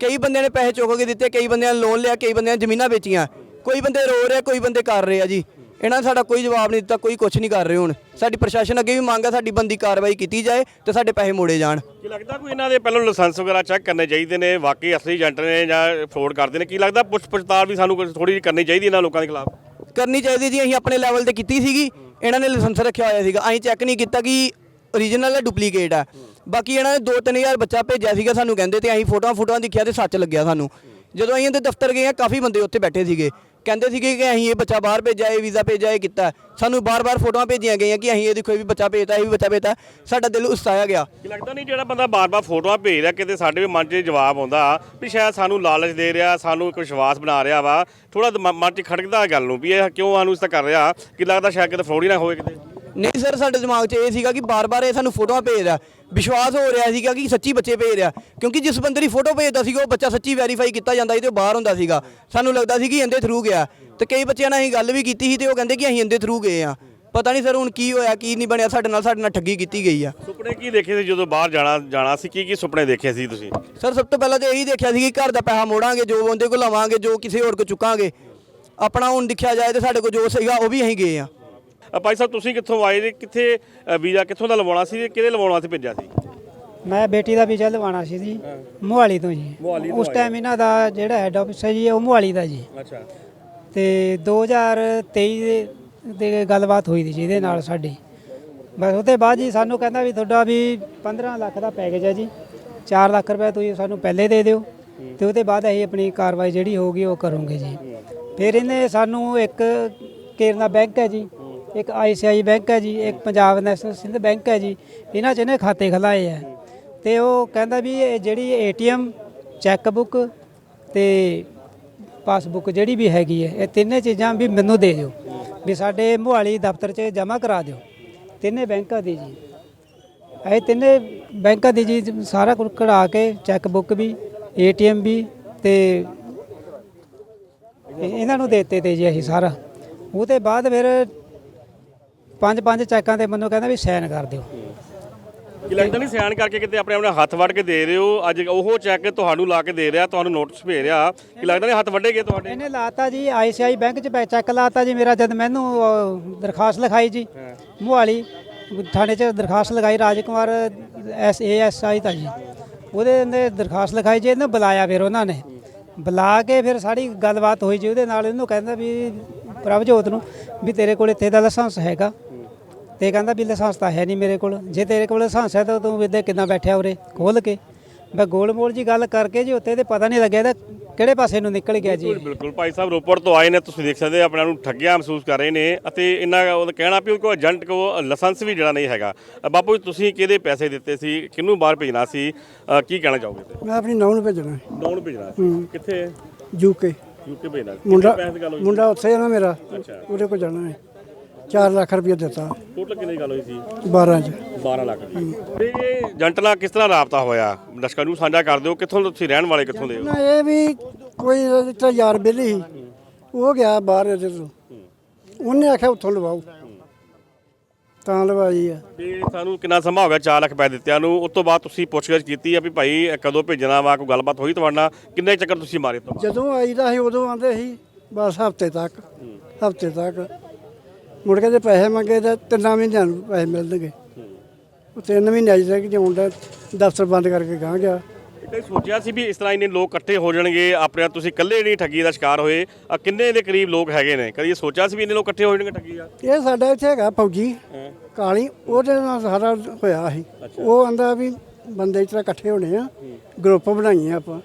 ਕਈ ਬੰਦਿਆਂ ਨੇ ਪੈਸੇ ਚੁੱਕ ਕੇ ਦਿੱਤੇ ਕਈ ਬੰਦਿਆਂ ਨੇ ਲੋਨ ਲਿਆ ਕਈ ਬੰਦਿਆਂ ਨੇ ਜ਼ਮੀਨਾਂ ਵੇਚੀਆਂ। ਕੋਈ ਬੰਦੇ ਰੋ ਰਹੇ ਕੋਈ ਬੰਦੇ ਕਰ ਰਹੇ ਆ ਜੀ। ਇਹਨਾਂ ਨੇ ਸਾਡਾ ਕੋਈ ਜਵਾਬ ਨਹੀਂ ਦਿੱਤਾ ਕੋਈ ਕੁਝ ਨਹੀਂ ਕਰ ਰਹੇ ਹੁਣ। ਸਾਡੀ ਪ੍ਰਸ਼ਾਸਨ ਅੱਗੇ ਵੀ ਮੰਗ ਹੈ ਸਾਡੀ ਬੰਦੀ ਕਾਰਵਾਈ ਕੀਤੀ ਜਾਏ ਤੇ ਸਾਡੇ ਪੈਸੇ ਮੋੜੇ ਜਾਣ। ਕੀ ਲੱਗਦਾ ਕੋਈ ਇਹਨਾਂ ਦੇ ਪਹਿਲਾਂ ਲਾਇਸੈਂਸ ਵਗੈਰਾ ਚੈੱਕ ਕਰਨੇ ਚਾਹੀਦੇ ਨੇ? ਵਾਕਈ ਅਸਲੀ ਏਜੰਟ ਨੇ ਜਾਂ ਫਰੋਡ ਕਰਦੇ ਨੇ? ਕੀ ਲੱਗਦਾ ਪੁੱਛ ਪੜਤਾਲ ਵੀ ਸਾਨੂੰ ਥੋੜੀ ਜਿਹੀ ਕਰਨੀ ਚਾਹੀਦੀ ਇਹਨਾਂ ਲੋਕਾਂ ਦੇ ਖਿਲਾਫ? ਕਰਨੀ ਚਾਹੀਦੀ ਜੀ ਅਸੀਂ ਆਪਣੇ ਲੈਵਲ ਤੇ ਕੀਤੀ ਸੀਗੀ। ਇਹਨਾਂ ਨੇ ਲਾਇਸੈਂਸ ਰੱਖਿਆ ਹੋਇਆ ਸੀਗਾ। ਅਸੀਂ ਚੈੱਕ ਨਹੀਂ ਕੀਤਾ ਕਿ ਓਰੀਜਨਲ ਹੈ ਡੁਪਲੀਕੇਟ ਹੈ ਬਾਕੀ ਇਹਨਾਂ ਨੇ 2-3000 ਬੱਚਾ ਭੇਜਿਆ ਸੀਗਾ ਸਾਨੂੰ ਕਹਿੰਦੇ ਤੇ ਅਸੀਂ ਫੋਟੋਆਂ ਫੋਟੋਆਂ ਦੇਖਿਆ ਤੇ ਸੱਚ ਲੱਗਿਆ ਸਾਨੂੰ। ਜਦੋਂ ਅਸੀਂ ਇਹਦੇ ਦਫ਼ਤਰ ਗਏ ਆ, ਕਾਫੀ ਬੰਦੇ ਉੱਥੇ ਬੈਠੇ ਸੀਗੇ। ਕਹਿੰਦੇ ਸੀਗੇ ਕਿ ਅਸੀਂ ਇਹ ਬੱਚਾ ਬਾਹਰ ਭੇਜਿਆ, ਇਹ ਵੀਜ਼ਾ ਭੇਜਿਆ, ਇਹ ਕੀਤਾ। ਸਾਨੂੰ ਬਾਰ-ਬਾਰ ਫੋਟੋਆਂ ਭੇਜੀਆਂ ਗਈਆਂ ਕਿ ਅਸੀਂ ਇਹ ਦੇਖੋ, ਇਹ ਵੀ ਬੱਚਾ ਭੇਜਤਾ, ਇਹ ਵੀ ਬੱਚਾ ਭੇਜਤਾ। ਸਾਡਾ ਦਿਲ ਉਸਤਾਇਆ ਗਿਆ। ਕੀ ਲੱਗਦਾ ਨਹੀਂ ਜਿਹੜਾ ਬੰਦਾ ਬਾਰ-ਬਾਰ ਫੋਟੋਆਂ ਭੇਜ ਰਿਹਾ, ਕਿਤੇ ਸਾਡੇ ਵੀ ਮਨ 'ਚ ਜਵਾਬ ਆਉਂਦਾ ਵੀ ਸ਼ਾਇਦ ਸਾਨੂੰ ਲਾਲਚ ਦੇ ਰਿਹਾ, ਸਾਨੂੰ ਇੱਕ ਵਿਸ਼ਵਾਸ ਬਣਾ ਰਿਹਾ ਵਾ। ਥੋੜਾ ਮਨ 'ਚ ਖੜਕਦਾ ਗੱਲ ਨੂੰ ਵੀ ਇਹ ਕਿਉਂ ਸਾਨੂੰ ਇਸ ਤਰ੍ਹਾਂ ਕਰ ਰਿਹਾ, ਕਿ ਲੱਗਦਾ ਸ਼ਾਇਦ ਕਿਤੇ ਫਰੋਡ ਹੀ ਨਾ ਹੋਵੇ ਕਿਤੇ। ਨਹੀਂ ਸਰ ਸਾਡੇ ਦਿਮਾਗ 'ਚ ਇਹ ਸੀਗਾ ਕਿ ਬਾਰ-ਬਾਰ ਇਹ ਸਾਨੂੰ ਫੋਟੋਆਂ ਭੇਜ ਰਿਹਾ। ਵਿਸ਼ਵਾਸ ਹੋ ਰਿਹਾ ਸੀਗਾ ਕਿ ਸੱਚੀ ਬੱਚੇ ਭੇਜ ਰਿਹਾ। ਕਿਉਂਕਿ ਜਿਸ ਬੰਦੇ ਦੀ ਫੋਟੋ ਭੇਜਦਾ ਸੀਗਾ ਉਹ ਬੱਚਾ ਸੱਚੀ ਵੈਰੀਫਾਈ ਕੀਤਾ ਜਾਂਦਾ ਸੀ ਤੇ ਉਹ ਬਾਹਰ ਹੁੰਦਾ ਸੀਗਾ। ਸਾਨੂੰ ਲੱਗਦਾ ਸੀ ਕਿ ਇਹਦੇ ਥਰੂ ਗਿਆ। ਤੇ ਕਈ ਬੱਚਿਆਂ ਨਾਲ ਅਸੀਂ ਗੱਲ ਵੀ ਕੀਤੀ ਸੀ ਤੇ ਉਹ ਕਹਿੰਦੇ ਕਿ ਅਸੀਂ ਇਹਦੇ ਥਰੂ ਗਏ ਆ ਪਤਾ ਨਹੀਂ ਸਰ ਹੁਣ ਕੀ ਹੋਇਆ ਕੀ ਨਹੀਂ ਬਣਿਆ ਸਾਡੇ ਨਾਲ ਸਾਡੇ ਨਾਲ ਠੱਗੀ ਕੀਤੀ ਗਈ ਆ। ਸੁਪਨੇ ਕੀ ਦੇਖੇ ਸੀ ਜਦੋਂ ਬਾਹਰ ਜਾਣਾ ਜਾਣਾ ਸੀ? ਕੀ ਕੀ ਸੁਪਨੇ ਦੇਖੇ ਸੀ ਤੁਸੀਂ? ਸਰ ਸਭ ਤੋਂ ਪਹਿਲਾਂ ਤਾਂ ਇਹੀ ਦੇਖਿਆ ਸੀ ਕਿ ਘਰ ਦਾ ਪੈਸਾ ਮੋੜਾਂਗੇ ਜੋ ਉਹਦੇ ਕੋਲ ਲਵਾਂਗੇ ਜੋ ਕਿਸੇ ਹੋਰ ਕੋਲ ਚੁੱਕਾਂਗੇ। ਆਪਣਾ ਹੁਣ ਦੇਖਿਆ ਜਾਏ ਤੇ ਸਾਡੇ ਕੋਲ ਜੋ ਸੀਗਾ ਉਹ ਵੀ ਅਸੀਂ ਗਏ ਆ ਭਾਈ ਸਾਹਿਬ ਤੁਸੀਂ ਕਿੱਥੋਂ ਆਏ ਜੀ ਕਿੱਥੇ ਵੀਜ਼ਾ ਕਿੱਥੋਂ ਦਾ ਲਵਾਉਣਾ ਸੀ ਕਿਹਦੇ ਲਵਾਉਣ ਵਾਸਤੇ ਭੇਜਿਆ ਸੀ? ਮੈਂ ਬੇਟੀ ਦਾ ਵੀਜ਼ਾ ਲਵਾਉਣਾ ਸੀ ਜੀ ਮੁਹਾਲੀ ਤੋਂ ਜੀ। ਉਸ ਟਾਈਮ ਇਹਨਾਂ ਦਾ ਜਿਹੜਾ ਹੈੱਡ ਆਫਿਸ ਹੈ ਜੀ ਉਹ ਮੁਹਾਲੀ ਦਾ ਜੀ। ਅੱਛਾ। ਤੇ 2023 ਦੇ ਦੇ ਗੱਲਬਾਤ ਹੋਈ ਸੀ ਜੀ ਇਹਦੇ ਨਾਲ ਸਾਡੀ। ਬਸ ਉਹਦੇ ਬਾਅਦ ਜੀ ਸਾਨੂੰ ਕਹਿੰਦਾ ਵੀ ਤੁਹਾਡਾ ਵੀ 15 ਲੱਖ ਦਾ ਪੈਕੇਜ ਹੈ ਜੀ। 4 ਲੱਖ ਰੁਪਏ ਤੁਸੀਂ ਸਾਨੂੰ ਪਹਿਲੇ ਦੇ ਦਿਓ। ਤੇ ਉਹਦੇ ਬਾਅਦ ਅਸੀਂ ਆਪਣੀ ਕਾਰਵਾਈ ਜਿਹੜੀ ਹੋਊਗੀ ਉਹ ਕਰੋਗੇ ਜੀ। ਫਿਰ ਇਹਨੇ ਸਾਨੂੰ ਇੱਕ ਕੇਰਲਾ ਬੈਂਕ ਹੈ ਜੀ। ਇੱਕ ਆਈਸੀਆਈ ਬੈਂਕ ਹੈ ਜੀ, ਇੱਕ ਪੰਜਾਬ ਨੈਸ਼ਨਲ ਸਿੰਧ ਬੈਂਕ ਹੈ ਜੀ, ਇਹਨਾਂ 'ਚ ਇਹਨੇ ਖਾਤੇ ਖਲਾਏ ਹੈ ਤੇ ਉਹ ਕਹਿੰਦਾ ਵੀ ਇਹ ਜਿਹੜੀ ਏਟੀਐਮ ਚੈੱਕ ਬੁੱਕ ਤੇ ਪਾਸਬੁੱਕ ਜਿਹੜੀ ਵੀ ਹੈਗੀ ਹੈ, ਇਹ ਤਿੰਨੇ ਚੀਜ਼ਾਂ ਵੀ ਮੈਨੂੰ ਦੇ ਦਿਓ। ਵੀ ਸਾਡੇ ਮੁਹਾਲੀ ਦਫ਼ਤਰ 'ਚ ਜਮ੍ਹਾਂ ਕਰਾ ਦਿਓ। ਤਿੰਨੇ ਬੈਂਕਾਂ ਦੀ ਜੀ। ਇਹ ਤਿੰਨੇ ਬੈਂਕਾਂ ਦੀ ਜੀ, ਸਾਰਾ ਕੁਝ ਕਢਾ ਕੇ ਚੈੱਕ ਬੁੱਕ ਵੀ, ਏਟੀਐਮ ਵੀ ਤੇ ਇਹਨਾਂ ਨੂੰ ਦੇਤੇ ਤੇ ਜੀ ਅਸੀਂ ਸਾਰਾ। ਉਹਦੇ ਬਾਅਦ ਫਿਰ ਪੰਜ ਪੰਜ ਚੈੱਕਾਂ ਤੇ ਮੈਨੂੰ ਕਹਿੰਦਾ ਵੀ ਸਾਈਨ ਕਰ ਦਿਓ। ਕੀ ਲੱਗਦਾ ਨਹੀਂ ਸਿਆਣ ਕਰਕੇ ਕਿਤੇ ਆਪਣੇ ਆਪਣੇ ਹੱਥ ਵੱਢ ਕੇ ਦੇ ਰਹੇ ਹੋ? ਅੱਜ ਉਹ ਚੈੱਕ ਤੁਹਾਨੂੰ ਲਾ ਕੇ ਦੇ ਰਿਹਾ ਤੁਹਾਨੂੰ ਨੋਟਿਸ ਭੇਜ ਰਿਹਾ। ਕੀ ਲੱਗਦਾ ਨਹੀਂ ਹੱਥ ਵੱਢੇਗੇ ਤੁਹਾਡੇ? ਇਹਨੇ ਲਾਤਾ ਜੀ ਆਈਸੀਆਈ ਬੈਂਕ 'ਚ ਪੈ- ਚੈੱਕ ਲਾਤਾ ਜੀ ਮੇਰਾ ਜਦ ਮੈਨੂੰ ਦਰਖਾਸਤ ਲਿਖਾਈ ਜੀ। ਮੁਹਾਲੀ ਥਾਣੇ 'ਚ ਦਰਖਾਸਤ ਲਗਾਈ Rajkumar S A S I ਤਾਂ ਜੀ। ਉਹਦੇ ਨੇ ਦਰਖਾਸਤ ਲਿਖਾਈ ਜੀ ਇਹਨੂੰ ਬੁਲਾਇਆ ਫਿਰ ਉਹਨਾਂ ਨੇ। ਬੁਲਾ ਕੇ ਫਿਰ ਸਾਰੀ ਗੱਲਬਾਤ ਹੋਈ ਜੀ ਉਹਦੇ ਨਾਲ ਇਹਨੂੰ ਕਹਿੰਦਾ ਵੀ ਪ੍ਰਭਜੋਤ ਨੂੰ ਵੀ ਤੇਰੇ ਕੋਲ ਇੱਥੇ ਦਾ ਲਾਇਸੈਂਸ ਹੈਗਾ। ਤੇ ਕਹਿੰਦਾ ਵੀ ਲਾਇਸੈਂਸ ਤਾਂ ਹੈ ਨਹੀਂ ਮੇਰੇ ਕੋਲ। ਜੇ ਤੇਰੇ ਕੋਲ ਲਾਇਸੈਂਸ ਹੈ ਤਾਂ ਤੂੰ ਇੱਥੇ ਕਿੱਦਾਂ ਬੈਠਿਆ ਉਰੇ? ਖੋਲ ਕੇ। ਮੈਂ ਗੋਲ ਮੋਲ ਜੀ ਗੱਲ ਕਰਕੇ ਜੀ ਉੱਤੇ ਤੇ ਪਤਾ ਨਹੀਂ ਲੱਗਿਆ ਇਹਦਾ ਕਿਹੜੇ ਪਾਸੇ ਨੂੰ ਨਿਕਲ ਗਿਆ ਜੀ। ਬਿਲਕੁਲ ਭਾਈ ਸਾਹਿਬ ਰੋਪੜ ਤੋਂ ਆਏ ਨੇ ਤੁਸੀਂ ਦੇਖ ਸਕਦੇ ਆਪਣੇ ਨੂੰ ਠੱਗਿਆ ਮਹਿਸੂਸ ਕਰ ਰਹੇ ਨੇ ਅਤੇ ਇਹਨਾਂ ਦਾ ਉਹ ਕਹਿਣਾ ਵੀ ਉਹ ਕੋਈ ਏਜੰਟ ਕੋ ਲਾਇਸੈਂਸ ਵੀ ਜਿਹੜਾ ਨਹੀਂ ਹੈਗਾ। ਬਾਪੂ ਜੀ, ਤੁਸੀਂ ਕਿਹਦੇ ਪੈਸੇ ਦਿੱਤੇ ਸੀ? ਕਿਹਨੂੰ ਬਾਹਰ ਭੇਜਣਾ ਸੀ? ਕੀ ਕਹਿਣਾ ਚਾਹੋਗੇ? ਮੈਂ ਆਪਣੀ ਨੌਂ ਨੂੰ ਭੇਜਣਾ। ਡਾਊਨ ਭੇਜਣਾ ਸੀ। ਕਿੱਥੇ? ਯੂਕੇ ਯੂਕੇ ਭੇਜਣਾ। ਮੁੰਡਾ ਪੈਸੇ ਦੀ ਗੱਲ ਹੋਈ ਮੁੰਡਾ ਉੱਥੇ ਨਾ ਮੇਰਾ। ਉਹਦੇ ਕੋਲ ਜਾਣਾ ਹੈ। 4 ਲੱਖ ਰੁਪਏ ਦਿੱਤਾ। ਟੋਟਲ ਕਿੰਨੀ ਗੱਲ ਹੋਈ ਸੀ? 12 ਚ। 12 ਲੱਖ ਦੀ। ਤੇ ਇਹ ਏਜੰਟ ਨਾਲ ਕਿਸ ਤਰ੍ਹਾਂ ਰਾਬਤਾ ਹੋਇਆ? ਦਰਸ਼ਕਾਂ ਨੂੰ ਸਾਂਝਾ ਕਰ ਦਿਓ ਕਿੱਥੋਂ ਤੁਸੀਂ ਰਹਿਣ ਵਾਲੇ ਕਿੱਥੋਂ ਦੇ ਹੋ? ਨਾ ਇਹ ਵੀ ਕੋਈ ਇੱਥੇ ਯਾਰ ਬੇਲੀ ਸੀ। ਉਹ ਗਿਆ ਬਾਹਰ ਇਹਦੇ ਤੋਂ। ਉਹਨੇ ਆਖਿਆ ਉੱਥੋਂ ਲਵਾਓ। ਤਾਂ ਲਵਾਈ ਆ। ਤੇ ਸਾਨੂੰ ਕਿੰਨਾ ਸਮਾਂ ਹੋ ਗਿਆ 4 ਲੱਖ ਪੈਸੇ ਦਿੱਤਿਆਂ ਨੂੰ ਉਸ ਤੋਂ ਬਾਅਦ ਤੁਸੀਂ ਪੁੱਛਗਿੱਛ ਕੀਤੀ ਆ ਵੀ ਭਾਈ ਇਹ ਕਦੋਂ ਭੇਜਣਾ ਵਾ ਕੋਈ ਗੱਲਬਾਤ ਹੋਈ ਤੁਹਾਡੇ ਨਾਲ? ਕਿੰਨੇ ਚੱਕਰ ਤੁਸੀਂ ਮਾਰੇ ਤੋਂ ਜਦੋਂ ਆਈਦਾ ਸੀ ਉਦੋਂ ਆਂਦੇ ਸੀ ਬਸ ਹਫ਼ਤੇ ਤੱਕ ਹਫ਼ਤੇ ਤੱਕ। ਮੁੜ ਕੇ ਜੇ ਪੈਸੇ ਮੰਗੇ ਤਾਂ ਤਿੰਨਾਂ ਮਹੀਨਿਆਂ ਨੂੰ ਪੈਸੇ ਮਿਲਣਗੇ। ਉਹ ਤਿੰਨ ਮਹੀਨੇ ਅਜੇ ਤੱਕ ਜਿਉਂ ਦਾ ਦਫ਼ਤਰ ਬੰਦ ਕਰਕੇ ਗਾਂ ਗਿਆ। ਇੱਦਾਂ ਹੀ ਸੋਚਿਆ ਸੀ ਵੀ ਇਸ ਤਰ੍ਹਾਂ ਇੰਨੇ ਲੋਕ ਇਕੱਠੇ ਹੋ ਜਾਣਗੇ ਆਪਣੇ ਆਪ ਤੁਸੀਂ ਇਕੱਲੇ ਨਹੀਂ ਠੱਗੀ ਦਾ ਸ਼ਿਕਾਰ ਹੋਏ ਆ ਕਿੰਨੇ ਦੇ ਕਰੀਬ ਲੋਕ ਹੈਗੇ ਨੇ? ਕਦੀ ਸੋਚਿਆ ਸੀ ਵੀ ਇੰਨੇ ਲੋਕ ਇਕੱਠੇ ਹੋ ਜਾਣਗੇ ਠੱਗੀ ਦਾ? ਇਹ ਸਾਡਾ ਇੱਥੇ ਹੈਗਾ ਫੌਜੀ ਕਾਲੀ ਉਹਦੇ ਨਾਲ ਸਾਰਾ ਹੋਇਆ ਸੀ। ਉਹ ਆਂਦਾ ਵੀ ਬੰਦੇ ਇਸ ਤਰ੍ਹਾਂ ਇਕੱਠੇ ਹੋਣੇ ਆ ਗਰੁੱਪ ਬਣਾਈਏ ਆਪਾਂ।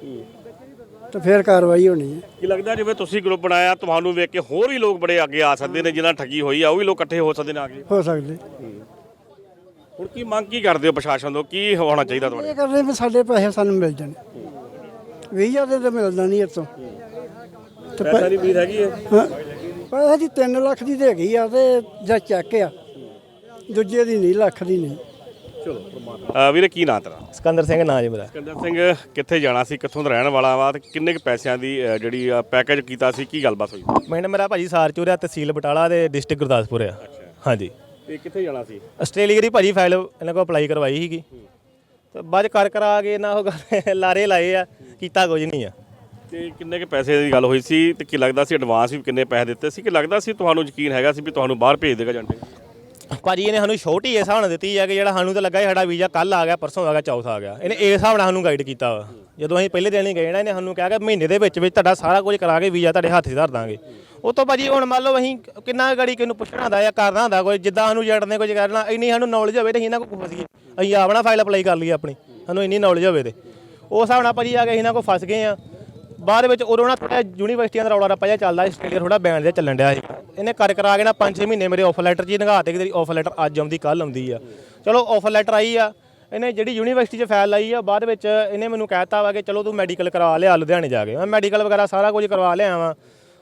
ਤੇ ਫਿਰ ਕਾਰਵਾਈ ਹੋਣੀ ਹੈ ਕੀ ਲੱਗਦਾ ਜਿਵੇਂ ਤੁਸੀਂ ਗਰੁੱਪ ਬਣਾਇਆ ਤੁਹਾਨੂੰ ਵੇਖ ਕੇ ਹੋਰ ਵੀ ਲੋਕ ਬੜੇ ਅੱਗੇ ਆ ਸਕਦੇ ਨੇ ਜਿਨ੍ਹਾਂ ਠੱਗੀ ਹੋਈ ਆ ਉਹ ਵੀ ਲੋਕ ਇਕੱਠੇ ਹੋ ਸਕਦੇ ਨੇ ਅੱਗੇ? ਹੋ ਸਕਦੇ। ਹੁਣ ਕੀ ਮੰਗ ਕੀ ਕਰਦੇ ਹੋ ਪ੍ਰਸ਼ਾਸਨ ਤੋਂ? ਕੀ ਹੋਣਾ ਚਾਹੀਦਾ ਤੁਹਾਡੇ ਇਹ ਕਰਦੇ ਵੀ ਸਾਡੇ ਪੈਸੇ ਸਾਨੂੰ ਮਿਲ ਜਾਣ। 20000 ਦੇ ਤਾਂ ਮਿਲਦਾ ਨਹੀਂ ਇਤੋਂ ਤੇ ਪੈਸਾ ਦੀ ਉਮੀਦ ਹੈਗੀ ਹੈ? ਹਾਂ। ਪੈਸੇ ਦੀ 3 ਲੱਖ ਦੀ ਤੇ ਹੈਗੀ ਆ ਤੇ ਜਾਂ ਚੈੱਕ ਆ। ਦੂਜੇ ਦੀ ਨਹੀਂ ਲੱਖ ਦੀ ਨਹੀਂ। ਚਲੋ ਵੀਰੇ ਕੀ ਨਾਂ ਤੇਰਾ? ਸਿਕੰਦਰ ਸਿੰਘ ਨਾਂ ਜੀ ਮੇਰਾ। ਸਿਕੰਦਰ ਸਿੰਘ ਕਿੱਥੇ ਜਾਣਾ ਸੀ? ਕਿੱਥੋਂ ਦਾ ਰਹਿਣ ਵਾਲਾ ਵਾ? ਤੇ ਕਿੰਨੇ ਕੁ ਪੈਸਿਆਂ ਦੀ ਅ, ਜਿਹੜੀ ਪੈਕੇਜ ਕੀਤਾ ਸੀ? ਕੀ ਗੱਲਬਾਤ ਹੋਈ? ਪਿੰਡ ਮੇਰਾ ਭਾਜੀ ਸਾਰਚੂਰ ਆ ਤਹਿਸੀਲ ਬਟਾਲਾ ਦੇ ਡਿਸਟ੍ਰਿਕਟ ਗੁਰਦਾਸਪੁਰ ਆ। ਹਾਂਜੀ। ਤੇ ਕਿੱਥੇ ਜਾਣਾ ਸੀ? ਆਸਟ੍ਰੇਲੀਆ ਦੀ ਭਾਜੀ ਫਾਈਲ ਇਹਨਾਂ ਕੋਲ ਅਪਲਾਈ ਕਰਵਾਈ ਸੀਗੀ। ਤੇ ਬਾਅਦ 'ਚ ਕਰ ਕਰਾ ਕੇ ਨਾ ਉਹ ਗੱਲ- ਲਾਰੇ ਲਾਏ ਆ ਕੀਤਾ ਕੁਝ ਨਹੀਂ ਆ। ਤੇ ਕਿੰਨੇ ਕੁ ਪੈਸੇ ਦੀ ਗੱਲ ਹੋਈ ਸੀ ਤੇ ਕੀ ਲੱਗਦਾ ਸੀ ਐਡਵਾਂਸ ਵੀ ਕਿੰਨੇ ਪੈਸੇ ਦਿੱਤੇ ਸੀ? ਕਿ ਲੱਗਦਾ ਸੀ ਤੁਹਾਨੂੰ ਯਕੀਨ ਹੈਗਾ ਸੀ ਵੀ ਤੁਹਾਨੂੰ ਬਾਹਰ ਭੇਜ ਦੇਗਾ ਏਜੰਟ ਭਾਜੀ ਇਹਨੇ ਸਾਨੂੰ ਛੋਟੀ ਇਸ ਹਿਸਾਬ ਨਾਲ ਦਿੱਤੀ ਹੈ ਕਿ ਜਿਹੜਾ ਸਾਨੂੰ ਤਾਂ ਲੱਗਾ ਸੀ ਸਾਡਾ ਵੀਜ਼ਾ ਕੱਲ ਆ ਗਿਆ ਪਰਸੋਂ ਆ ਗਿਆ ਚੌਥ ਆ ਗਿਆ। ਇਹਨੇ ਇਸ ਹਿਸਾਬ ਨਾਲ ਸਾਨੂੰ ਗਾਈਡ ਕੀਤਾ ਵਾ। ਜਦੋਂ ਅਸੀਂ ਪਹਿਲੇ ਦਿਨ ਹੀ ਗਏ ਨਾ ਇਹਨੇ ਸਾਨੂੰ ਕਿਹਾ ਕਿ ਮਹੀਨੇ ਦੇ ਵਿੱਚ ਵਿੱਚ ਤੁਹਾਡਾ ਸਾਰਾ ਕੁਝ ਕਰਾ ਕੇ ਵੀਜ਼ਾ ਤੁਹਾਡੇ ਹੱਥ 'ਚ ਧਰ ਦਾਂਗੇ। ਉਹ ਤੋਂ ਭਾਜੀ ਹੁਣ ਮੰਨ ਲਓ ਅਸੀਂ ਕਿੰਨਾ ਗਾੜੀ ਕਿਨੂੰ ਪੁੱਛਣਾ ਹੁੰਦਾ ਜਾਂ ਕਰਨਾ ਹੁੰਦਾ, ਕੋਈ ਜਿੱਦਾਂ ਸਾਨੂੰ ਏਜੰਟ ਕੁਝ ਕਰਨਾ, ਇੰਨੀ ਸਾਨੂੰ ਨੌਲੇਜ ਹੋਵੇ ਤੇ ਅਸੀਂ ਇਹਨਾਂ ਕੋਲ ਫਸੀਏ ਅਸੀਂ ਆਪਣਾ ਫਾਈਲ ਅਪਲਾਈ ਕਰ ਲਈਏ ਆਪਣੀ, ਸਾਨੂੰ ਇੰਨੀ ਨੌਲੇਜ ਹੋਵੇ ਤੇ। ਉਸ ਹਿਸਾਬ ਨਾਲ ਭਾਜੀ ਆ ਕੇ ਅਸੀਂ ਇਹਨਾਂ ਕੋਲ ਫਸ ਗਏ ਆ ਬਾਅਦ ਵਿੱਚ ਉਦੋਂ ਨਾ ਥੋੜਾ ਯੂਨੀਵਰਸਿਟੀਆਂ ਦਾ ਰੌਲਾ ਰੱਪਾ ਜਿਹਾ ਚੱਲਦਾ ਆਸਟ੍ਰੇਲੀਆ ਥੋੜਾ ਬੈਨ ਜਿਹਾ ਚੱਲਣ ਡਿਆ ਸੀ। ਇਹਨੇ ਕਰ ਕਰਾ ਕੇ ਨਾ 5-6 ਮਹੀਨੇ ਮੇਰੇ ਆਫਰ ਲੈਟਰ ਜੀ ਨਗਾ ਤੇ ਕਿ ਤੇਰੀ ਆਫਰ ਲੈਟਰ ਅੱਜ ਆਉਂਦੀ ਕੱਲ ਆਉਂਦੀ ਆ। ਚਲੋ ਆਫਰ ਲੈਟਰ ਆਈ ਆ, ਇਹਨੇ ਜਿਹੜੀ ਯੂਨੀਵਰਸਿਟੀ 'ਚ ਫਾਈਲ ਲਾਈ ਆ, ਬਾਅਦ ਵਿੱਚ ਇਹਨੇ ਮੈਨੂੰ ਕਹਿਤਾ ਵਾ ਕਿ ਚਲੋ ਤੂੰ ਮੈਡੀਕਲ ਕਰਵਾ ਲਿਆ ਲੁਧਿਆਣੇ ਜਾ ਕੇ। ਮੈਂ ਮੈਡੀਕਲ ਵਗੈਰਾ ਸਾਰਾ ਕੁਝ ਕਰਵਾ ਲਿਆ ਵਾਂ।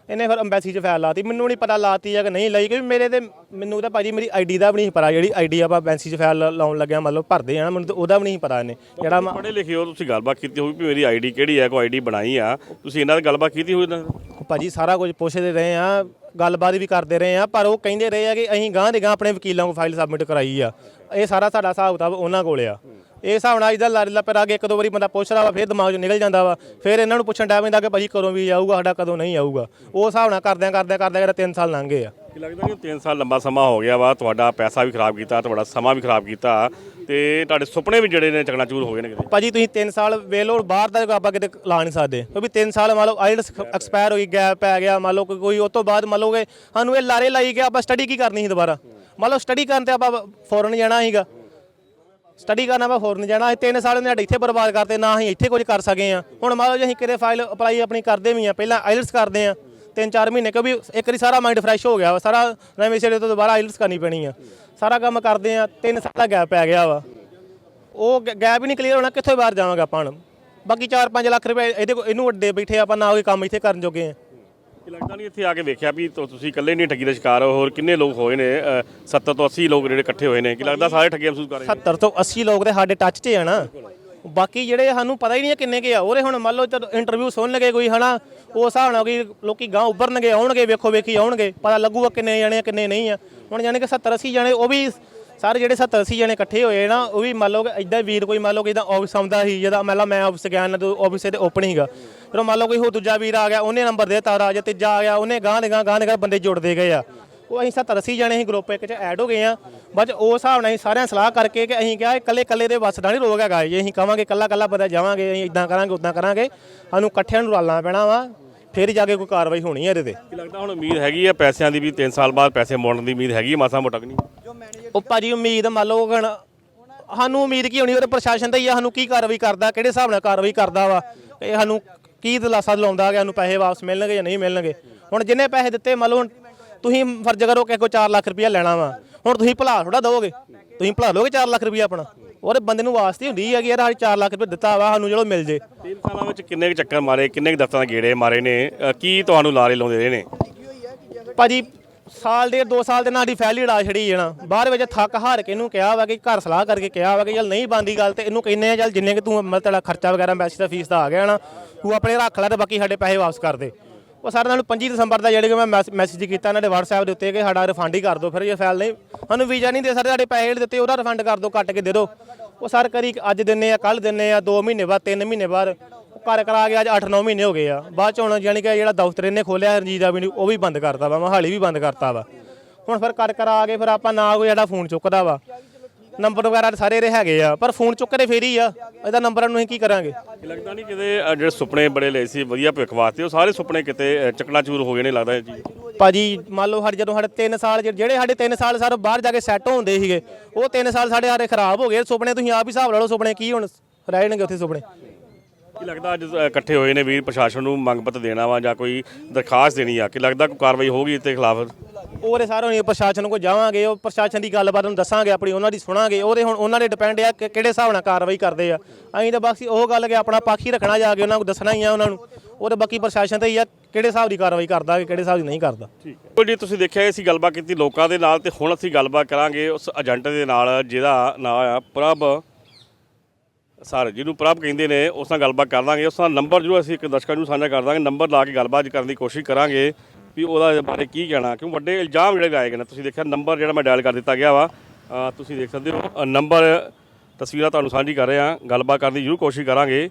ਇਹਨੇ ਫਿਰ ਅੰਬੈਸੀ 'ਚ ਫਾਈਲ ਲਾਤੀ। ਮੈਨੂੰ ਨਹੀਂ ਪਤਾ ਲਾਤੀ ਆ ਕਿ ਨਹੀਂ ਲਈ ਕਿਉਂਕਿ ਮੇਰੇ ਤੇ ਮੈਨੂੰ ਤਾਂ ਭਾਜੀ ਮੇਰੀ ਆਈਡੀ ਦਾ ਵੀ ਨਹੀਂ ਪਤਾ। ਜਿਹੜੀ ਆਈਡੀ ਆਪਾਂ ਅੰਬੈਸੀ 'ਚ ਫਾਈਲ ਲਾਉਣ ਲੱਗਿਆ ਮਤਲਬ ਭਰਦੇ ਆ ਨਾ ਮੈਨੂੰ ਤਾਂ ਉਹਦਾ ਵੀ ਨਹੀਂ ਪਤਾ ਇਹਨੇ। ਜਿਹੜਾ ਮੈਂ ਪੜ੍ਹੇ ਲਿਖੇ ਹੋ ਤੁਸੀਂ ਗੱਲਬਾਤ ਕੀਤੀ ਹੋਈ ਵੀ ਮੇਰੀ ਆਈਡੀ ਕਿਹੜੀ ਹੈ ਕੋਈ ਆਈਡੀ ਬਣਾਈ ਆ। ਤੁਸੀਂ ਇਹਨਾਂ ਨਾਲ ਗੱਲਬਾਤ ਕੀਤੀ ਹੋਈ ਨਾ ਭਾਜੀ ਸਾਰਾ ਕੁਝ ਪੁੱਛਦੇ ਰਹੇ ਆ ਗੱਲਬਾਤ ਵੀ ਕਰਦੇ ਰਹੇ ਆ ਪਰ ਉਹ ਕਹਿੰਦੇ ਰਹੇ ਆ ਕਿ ਅਸੀਂ ਗਾਂ ਦੇ ਗਾਂ ਆਪਣੇ ਵਕੀਲਾਂ ਕੋਲ ਫਾਈਲ ਸਬਮਿਟ ਕਰਾਈ ਆ। ਇਹ ਸਾਰਾ ਸਾਡਾ ਹਿਸਾਬ ਕਿਤਾਬ ਉਹਨਾਂ ਕੋਲ ਆ। ਇਹ ਹਿਸਾਬ ਨਾਲ ਇਹਦਾ ਲਾਰੇ ਲੱਪੇ ਆ ਕੇ ਇੱਕ ਦੋ ਵਾਰੀ ਬੰਦਾ ਪੁੱਛਦਾ ਵਾ ਫਿਰ ਦਿਮਾਗ 'ਚੋਂ ਨਿਕਲ ਜਾਂਦਾ ਵਾ। ਫਿਰ ਇਹਨਾਂ ਨੂੰ ਪੁੱਛਣ ਡਿਆ ਪੈਂਦਾ ਕਿ ਭਾਜੀ ਕਦੋਂ ਵੀ ਆਊਗਾ ਸਾਡਾ ਕਦੋਂ ਨਹੀਂ ਆਊਗਾ। ਉਹ ਹਿਸਾਬ ਨਾਲ ਕਰਦਿਆਂ ਕਰਦਿਆਂ ਕਰਦਿਆਂ ਜਿਹੜਾ 3 ਸਾਲ ਲੰਘ ਗਏ ਆ ਕੀ ਲੱਗਦਾ ਕਿ 3 ਸਾਲ ਲੰਬਾ ਸਮਾਂ ਹੋ ਗਿਆ ਵਾ ਤੁਹਾਡਾ ਪੈਸਾ ਵੀ ਖਰਾਬ ਕੀਤਾ ਤੁਹਾਡਾ ਸਮਾਂ ਵੀ ਖਰਾਬ ਕੀਤਾ ਤੇ ਤੁਹਾਡੇ ਸੁਪਨੇ ਵੀ ਜਿਹੜੇ ਨੇ ਚਕਨਾਚੂਰ ਹੋ ਗਏ ਨੇ ਕਿਤੇ? ਭਾਜੀ ਤੁਸੀਂ 3 ਸਾਲ ਵੇਲੋ ਬਾਹਰ ਦਾ ਆਪਾਂ ਕਿਤੇ ਲਾ ਨਹੀਂ ਸਕਦੇ। ਕਿਉਂਕਿ 3 ਸਾਲ ਮੰਨ ਲਓ ਆਈਲਟਸ ਐਕਸਪਾਇਰ ਹੋਈ ਗੈਪ ਪੈ ਗਿਆ ਮੰਨ ਲਓ ਕੋਈ- ਕੋਈ ਉਸ ਤੋਂ ਬਾਅਦ ਮੰਨ ਲਓਗੇ ਸਾਨੂੰ ਇਹ ਲਾਰੇ ਲਾਈ ਗਿਆ ਆਪਾਂ ਸਟੱਡੀ ਕੀ ਕਰਨੀ ਸੀ ਦੁਬਾਰਾ? ਮੰਨ ਲਓ ਸਟੱਡੀ ਕਰਨ ਤੇ ਆਪਾਂ ਫੋਰਨ ਜਾਣਾ ਸੀਗਾ। ਸਟੱਡੀ ਕਰਨ ਆਪਾਂ ਫੋਰਨ ਜਾਣਾ। ਅਸੀਂ ਤਿੰਨ ਸਾਲ ਨੇ ਸਾਡੇ ਇੱਥੇ ਬਰਬਾਦ ਕਰਤੇ, ਨਾ ਅਸੀਂ ਇੱਥੇ ਕੁਝ ਕਰ ਸਕੇ ਆ ਹੁਣ ਮੰਨ ਲਓ ਜੇ ਅਸੀਂ ਕਿਤੇ ਫਾਈਲ ਅਪਲਾਈ ਆਪਣੀ ਕਰਦੇ ਵੀ ਆ ਪਹਿਲਾਂ ਆਈਲਟਸ ਕਰਦੇ ਆ ਤਿੰਨ ਚਾਰ ਮਹੀਨੇ, ਕਿਉਂਕਿ ਇੱਕ ਵਾਰੀ ਸਾਰਾ ਮਾਈਂਡ ਫਰੈਸ਼ ਹੋ ਗਿਆ ਵਾ। ਸਾਰਾ ਨਵੇਂ ਸਿਰੇ ਤੋਂ ਦੁਬਾਰਾ ਆਈਲਟਸ ਕਰਨੀ ਪੈਣੀ ਆ। ਸਾਰਾ ਕੰਮ ਕਰਦੇ ਆ ਤਿੰਨ ਸਾਲ ਦਾ ਗੈਪ ਪੈ ਗਿਆ ਵਾ। ਉਹ ਗੈਪ ਹੀ ਨਹੀਂ ਕਲੀਅਰ ਹੋਣਾ, ਕਿੱਥੋਂ ਬਾਹਰ ਜਾਵਾਂਗਾ ਆਪਾਂ ਹੁਣ? ਬਾਕੀ 4-5 ਲੱਖ ਰੁਪਏ ਇਹਦੇ ਇਹਨੂੰ ਅੱਡੇ ਬੈਠੇ ਆਪਾਂ ਨਾ ਕੋਈ ਕੰਮ ਇੱਥੇ ਕਰਨ ਜੋਗੇ ਆ। ਲੱਗਦਾ ਨਹੀਂ ਇੱਥੇ ਆ ਕੇ ਵੇਖਿਆ ਵੀ ਤੁ- ਤੁਸੀਂ ਇਕੱਲੇ ਨਹੀਂ ਠੱਗੀ ਦਾ ਸ਼ਿਕਾਰ ਹੋ ਹੋਰ ਕਿੰਨੇ ਲੋਕ ਹੋਏ ਨੇ ਅ, 70 ਤੋਂ 80 ਲੋਕ ਜਿਹੜੇ ਇਕੱਠੇ ਹੋਏ ਨੇ ਕੀ ਲੱਗਦਾ ਸਾਰੇ ਠੱਗੀ ਮਹਿਸੂਸ ਕਰ ਰਹੇ ਨੇ? 70 ਤੋਂ 80 ਲੋਕ ਤੇ ਸਾਡੇ ਟੱਚ 'ਚ ਆ ਨਾ। ਬਾਕੀ ਜਿਹੜੇ ਸਾਨੂੰ ਪਤਾ ਹੀ ਨਹੀਂ ਹੈ ਕਿੰਨੇ ਕੇ ਆ। ਉਹਦੇ ਹੁਣ ਮੰਨ ਲਓ ਜਦ ਇੰਟਰਵਿਊ ਸੁਣ ਲਗੇ ਕੋਈ ਹਨਾ ਉਹ ਹਿਸਾਬ ਨਾਲ ਕੋਈ ਲੋਕੀ ਗਾਂ ਉੱਭਰਨਗੇ ਆਉਣਗੇ ਵੇਖੋ ਵੇਖੀ ਆਉਣਗੇ ਪਤਾ ਲੱਗੂਗਾ ਕਿੰਨੇ ਜਾਣੇ ਆ ਕਿੰਨੇ ਨਹੀਂ ਆ। ਹੁਣ ਜਾਣੇ ਕਿ 70 80 ਜਾਣੇ ਉਹ ਵੀ ਸਾਰੇ ਜਿਹੜੇ 70 80 ਜਣੇ ਇਕੱਠੇ ਹੋਏ ਨਾ, ਉਹ ਵੀ ਮੰਨ ਲਓ ਕਿ ਇਦਾਂ ਵੀਰ ਕੋਈ ਮੰਨ ਲਓ ਕਿ ਇਦਾਂ ਆਫਿਸ ਆਉਂਦਾ ਸੀ, ਜਿਹਦਾ ਮੰਨ ਲਾ ਮੈਂ ਆਫਿਸ ਗਿਆ ਨਾ ਤੂੰ ਆਫਿਸ ਤੇ ਓਪਨ ਹੀਗਾ ਫਿਰ ਉਹ ਮੰਨ ਲਓ ਕੋਈ ਹੋਰ ਦੂਜਾ ਵੀਰ ਆ ਗਿਆ, ਉਹਨੇ ਨੰਬਰ ਦੇ ਦੇਤਾ, ਰਾਜ ਤੀਜਾ ਆ ਗਿਆ, ਉਹਨੇ ਗਾਂ ਦੇ ਗਾਂ ਗਾਂ ਦੇ ਗਾਂ ਬੰਦੇ ਜੁੜਦੇ ਗਏ ਆ। ਉਹ ਅਸੀਂ 70 80 ਜਣੇ ਅਸੀਂ ਗਰੁੱਪ ਇੱਕ ਚ ਐਡ ਹੋ ਗਏ ਆ। ਬਸ ਉਸ ਹਿਸਾਬ ਨਾਲ ਅਸੀਂ ਸਾਰਿਆਂ ਸਲਾਹ ਕਰਕੇ ਕਿ ਅਸੀਂ ਕਿਹਾ ਇਕੱਲੇ ਇਕੱਲੇ ਦੇ ਵੱਸ ਦਾ ਨਹੀਂ ਰੋਗ ਹੈਗਾ। ਜੇ ਅਸੀਂ ਕਵਾਂਗੇ ਇਕੱਲਾ ਇਕੱਲਾ ਬੰਦਾ ਜਾਵਾਂਗੇ, ਅਸੀਂ ਇਦਾਂ ਕਰਾਂਗੇ ਉਦਾਂ ਕਰਾਂਗੇ, ਸਾਨੂੰ ਇਕੱਠਿਆਂ ਨੂੰ ਰਲਣਾ ਪੈਣਾ ਵਾ। ਫਿਰ ਜਾ ਕੇ ਕੋਈ ਕਾਰਵਾਈ ਹੋਣੀ ਹੈ ਇਹਦੇ ਤੇ। ਕੀ ਲੱਗਦਾ ਹੁਣ ਉਮੀਦ ਹੈਗੀ ਆ ਪੈਸਿਆਂ ਦੀ ਵੀ 3 ਸਾਲ ਬਾਅਦ ਪੈਸੇ ਮੋੜਨ ਦੀ ਉਮੀਦ ਹੈਗੀ ਮਾਸਾ ਮੋਟਾ ਕਿ ਨਹੀਂ? ਉਹ ਭਾਜੀ ਉਮੀਦ ਮੰਨ ਲਓ ਹੁਣ ਸਾਨੂੰ ਉਮੀਦ ਕੀ ਹੋਣੀ ਉਹਦੇ ਪ੍ਰਸ਼ਾਸਨ ਦਾ ਹੀ ਆ ਸਾਨੂੰ ਕੀ ਕਾਰਵਾਈ ਕਰਦਾ ਕਿਹੜੇ ਹਿਸਾਬ ਨਾਲ ਕਾਰਵਾਈ ਕਰਦਾ ਵਾ ਇਹ ਸਾਨੂੰ ਕੀ ਦਲਾਸਾ ਦਿਲਾਉਂਦਾ ਕਿ ਸਾਨੂੰ ਪੈਸੇ ਵਾਪਸ ਮਿਲਣਗੇ ਜਾਂ ਨਹੀਂ ਮਿਲਣਗੇ। ਹੁਣ ਜਿੰਨੇ ਪੈਸੇ ਦਿੱਤੇ ਮੰਨ ਲਓ ਹੁਣ ਤੁਸੀਂ ਫਰਜ਼ ਕਰੋ ਕਿ ਕੋਈ 4 ਲੱਖ ਰੁਪਇਆ ਲੈਣਾ ਵਾ ਹੁਣ ਤੁਸੀਂ ਭਲਾ ਥੋੜਾ ਦੋਗੇ ਤੁਸੀਂ ਭਲਾ ਦੋਗੇ 4 ਲੱਖ ਰੁਪਇਆ ਆਪਣਾ। ਉਹਦੇ ਬੰਦੇ ਨੂੰ ਵਾਸਤੇ ਹੁੰਦੀ ਹੈ ਕਿ ਯਾਰ ਸਾਡੀ 4 ਲੱਖ ਰੁਪਏ ਦਿੱਤਾ ਵਾ ਸਾਨੂੰ ਚਲੋ ਮਿਲ ਜੇ। 3 ਸਾਲਾਂ ਵਿੱਚ ਕਿੰਨੇ ਕੁ ਚੱਕਰ ਮਾਰੇ ਕਿੰਨੇ ਕੁ ਦਫ਼ਤਰਾਂ ਦੇ ਗੇੜੇ ਮਾਰੇ ਨੇ? ਅ, ਕੀ ਤੁਹਾਨੂੰ ਲਾਰੇ ਲਾਉਂਦੇ ਰਹੇ ਨੇ? ਭਾਜੀ ਸਾਲ ਦੇ 2 ਸਾਲ ਦੇ ਨਾਲ ਸਾਡੀ ਫੈਲੀ ਲਾ ਛੜੀ ਜਣਾ। ਬਾਹਰ ਵਿੱਚ ਥੱਕ ਹਾਰ ਕੇ ਇਹਨੂੰ ਕਿਹਾ ਵਾ ਕਿ ਘਰ ਸਲਾਹ ਕਰਕੇ ਕਿਹਾ ਵਾ ਕਿ ਚੱਲ ਨਹੀਂ ਬੰਦੀ ਗੱਲ ਤੇ ਇਹਨੂੰ ਕਹਿੰਨੇ ਆ ਚੱਲ ਜਿੰਨੇ ਕਿ ਤੂੰ ਮਤਲਬ ਤੇਰਾ ਖਰਚਾ ਵਗੈਰਾ ਮੈਸੇਜ ਦਾ ਫੀਸ ਦਾ ਆ ਗਿਆ ਨਾ ਤੂੰ ਆਪਣੇ ਰੱਖ ਲੈ ਤੇ ਬਾਕੀ ਸਾਡੇ ਪੈਸੇ ਵਾਪਸ ਕਰ ਦੇ। ਉਹ ਸਰ ਨਾਲ 25 ਦਸੰਬਰ ਦਾ ਜਿਹੜੇ ਕਿ ਮੈਂ ਮੈਸੇਜ ਕੀਤਾ ਇਹਨਾਂ ਦੇ WhatsApp ਦੇ ਉੱਤੇ ਕਿ ਸਾਡਾ ਰਿਫੰਡ ਹੀ ਕਰ ਦਿਓ, ਫਿਰ ਜੇ ਫਾਈਲ ਨਹੀਂ ਸਾਨੂੰ ਵੀਜ਼ਾ ਨਹੀਂ ਦੇ ਸਕਦੇ, ਸਾਡੇ ਪੈਸੇ ਜਿਹੜੇ ਦਿੱਤੇ ਉਹਦਾ ਰਿਫੰਡ ਕਰ ਦਿਓ, ਕੱਟ ਕੇ ਦੇ ਦਿਓ। ਉਹ ਸਰ ਕਰੀ ਅੱਜ ਦਿੰਨੇ ਆ ਕੱਲ ਦਿੰਨੇ ਆ 2 ਮਹੀਨੇ ਬਾਅਦ 3 ਮਹੀਨੇ ਬਾਅਦ। ਘਰ ਕਰਾ ਕੇ ਅੱਜ 8-9 ਮਹੀਨੇ ਹੋ ਗਏ ਆ। ਬਾਅਦ ਚ ਹੁਣ ਯਾਨੀ ਕਿ ਜਿਹੜਾ ਦਫ਼ਤਰ ਇਹਨੇ ਖੋਲਿਆ, ਰਣਜੀਤ ਵੀ ਉਹ ਵੀ ਬੰਦ ਕਰਤਾ ਵਾ, ਮਹਾਲੀ ਵੀ ਬੰਦ ਕਰਤਾ ਵਾ। ਹੁਣ ਫਿਰ ਕਰ ਕਰਾ ਕੇ ਫਿਰ ਆਪਾਂ ਨਾ ਕੋਈ ਜਿਹੜਾ ਫੋਨ ਚੁੱਕਦਾ ਵਾ। ਨੰਬਰ ਵਗੈਰਾ ਸਾਰੇ ਇਹਦੇ ਹੈਗੇ ਆ ਪਰ ਫੋਨ ਚੁੱਕਦੇ ਫੇਰ ਹੀ ਆ। ਇਹਦਾ ਨੰਬਰ ਨੂੰ ਅਸੀਂ ਕੀ ਕਰਾਂਗੇ? ਕੀ ਲੱਗਦਾ ਨਹੀਂ ਕਿਤੇ ਅ, ਜਿਹੜੇ ਸੁਪਨੇ ਬੜੇ ਲਏ ਸੀ ਵਧੀਆ ਭਵਿੱਖ ਵਾਸਤੇ ਉਹ ਸਾਰੇ ਸੁਪਨੇ ਕਿਤੇ ਅ, ਚਕਨਾਚੂਰ ਹੋ ਗਏ ਨੇ ਲੱਗਦਾ ਇਹ ਚੀਜ਼। ਭਾਜੀ ਮੰਨ ਲਓ ਸਾਡੇ ਜਦੋਂ ਸਾਡੇ 3 ਸਾਲ ਜਿਹੜੇ ਜਿਹੜੇ ਸਾਡੇ 3 ਸਾਲ ਸਰ ਬਾਹਰ ਜਾ ਕੇ ਸੈੱਟ ਹੁੰਦੇ ਸੀਗੇ ਉਹ 3 ਸਾਲ ਸਾਡੇ ਸਾਰੇ ਖਰਾਬ ਹੋ ਗਏ। ਸੁਪਨੇ ਤੁਸੀਂ ਆਪ ਹੀ ਹਿਸਾਬ ਲਾ ਲਓ ਸੁਪਨੇ ਕੀ ਹੁਣ ਰਹਿਣਗੇ ਉੱਥੇ ਸੁਪਨੇ? ਕੀ ਲੱਗਦਾ ਅੱਜ ਇਕੱਠੇ ਹੋਏ ਨੇ ਵੀਰ ਪ੍ਰਸ਼ਾਸਨ ਨੂੰ ਮੰਗ ਪੱਤਰ ਦੇਣਾ ਵਾ ਜਾਂ ਕੋਈ ਦਰਖਾਸਤ ਦੇਣੀ ਆ? ਕਿ ਲੱਗਦਾ ਕੋਈ ਕਾਰਵਾਈ ਹੋਊਗੀ ਤੇ ਖਿਲਾਫ? ਉਹਦੇ ਸਾਰੇ ਹੁਣ ਪ੍ਰਸ਼ਾਸਨ ਕੋਲ ਜਾਵਾਂਗੇ ਉਹ ਪ੍ਰਸ਼ਾਸਨ ਦੀ ਗੱਲਬਾਤ ਨੂੰ ਦੱਸਾਂਗੇ ਆਪਣੀ ਉਹਨਾਂ ਦੀ ਸੁਣਾਂਗੇ। ਉਹਦੇ ਹੁਣ ਉਹਨਾਂ ਦੇ ਡਿਪੈਂਡ ਆ ਕਿ ਕਿਹੜੇ ਹਿਸਾਬ ਨਾਲ ਕਾਰਵਾਈ ਕਰਦੇ ਆ। ਅਸੀਂ ਤਾਂ ਬਸ ਉਹ ਗੱਲ ਕਿ ਆਪਣਾ ਪੱਖ ਹੀ ਰੱਖਣਾ ਜਾ ਕੇ ਉਹਨਾਂ ਨੂੰ ਦੱਸਣਾ ਹੀ ਆ ਉਹਨਾਂ ਨੂੰ। ਉਹਦੇ ਬਾਕੀ ਪ੍ਰਸ਼ਾਸਨ ਤੇ ਹੀ ਆ ਕਿਹੜੇ ਹਿਸਾਬ ਦੀ ਕਾਰਵਾਈ ਕਰਦਾ ਕਿ ਕਿਹੜੇ ਹਿਸਾਬ ਦੀ ਨਹੀਂ ਕਰਦਾ। ਠੀਕ ਜੀ ਤੁਸੀਂ ਦੇਖਿਆ ਅਸੀਂ ਗੱਲਬਾਤ ਕੀਤੀ ਲੋਕਾਂ ਦੇ ਨਾਲ ਤੇ ਹੁਣ ਅਸੀਂ ਗੱਲਬਾਤ ਕਰਾਂਗੇ ਉਸ ਏਜੰਟ ਦੇ ਨਾਲ ਜਿਹਦਾ ਨਾਮ ਆ ਪ੍ਰਭ ਸਰ, ਜਿਹਨੂੰ ਪ੍ਰਭ ਕਹਿੰਦੇ ਨੇ, ਉਸ ਨਾਲ ਗੱਲਬਾਤ ਕਰ ਦਾਂਗੇ ਉਸ ਦਾ ਨੰਬਰ ਜ਼ਰੂਰ ਅਸੀਂ ਇੱਕ ਦਰਸ਼ਕਾਂ ਨੂੰ ਸਾਂਝਾ ਕਰ ਦਾਂਗੇ। ਨੰਬਰ ਲਾ ਕੇ ਗੱਲਬਾਤ ਕਰਨ ਦੀ ਕੋਸ਼ਿਸ਼ ਕਰਾਂਗੇ ਵੀ ਉਹਦਾ ਬਾਰੇ ਕੀ ਕਹਿਣਾ। ਕਿਉਂ ਵੱਡੇ ਇਲਜ਼ਾਮ ਜਿਹੜੇ ਲਾਏ ਗਏ ਨੇ। ਤੁਸੀਂ ਦੇਖਿਆ ਨੰਬਰ ਜਿਹੜਾ ਮੈਂ ਡਾਇਲ ਕਰ ਦਿੱਤਾ ਗਿਆ ਵਾ। ਤੁਸੀਂ ਦੇਖ ਸਕਦੇ ਹੋ ਨੰਬਰ ਤਸਵੀਰਾਂ ਤੁਹਾਨੂੰ ਸਾਂਝੀ ਕਰ ਰਹੇ। ਹਾਂ ਗੱਲਬਾਤ ਕਰਨ ਦੀ ਜ਼ਰੂਰ ਕੋਸ਼ਿਸ਼ ਕਰਾਂਗੇ।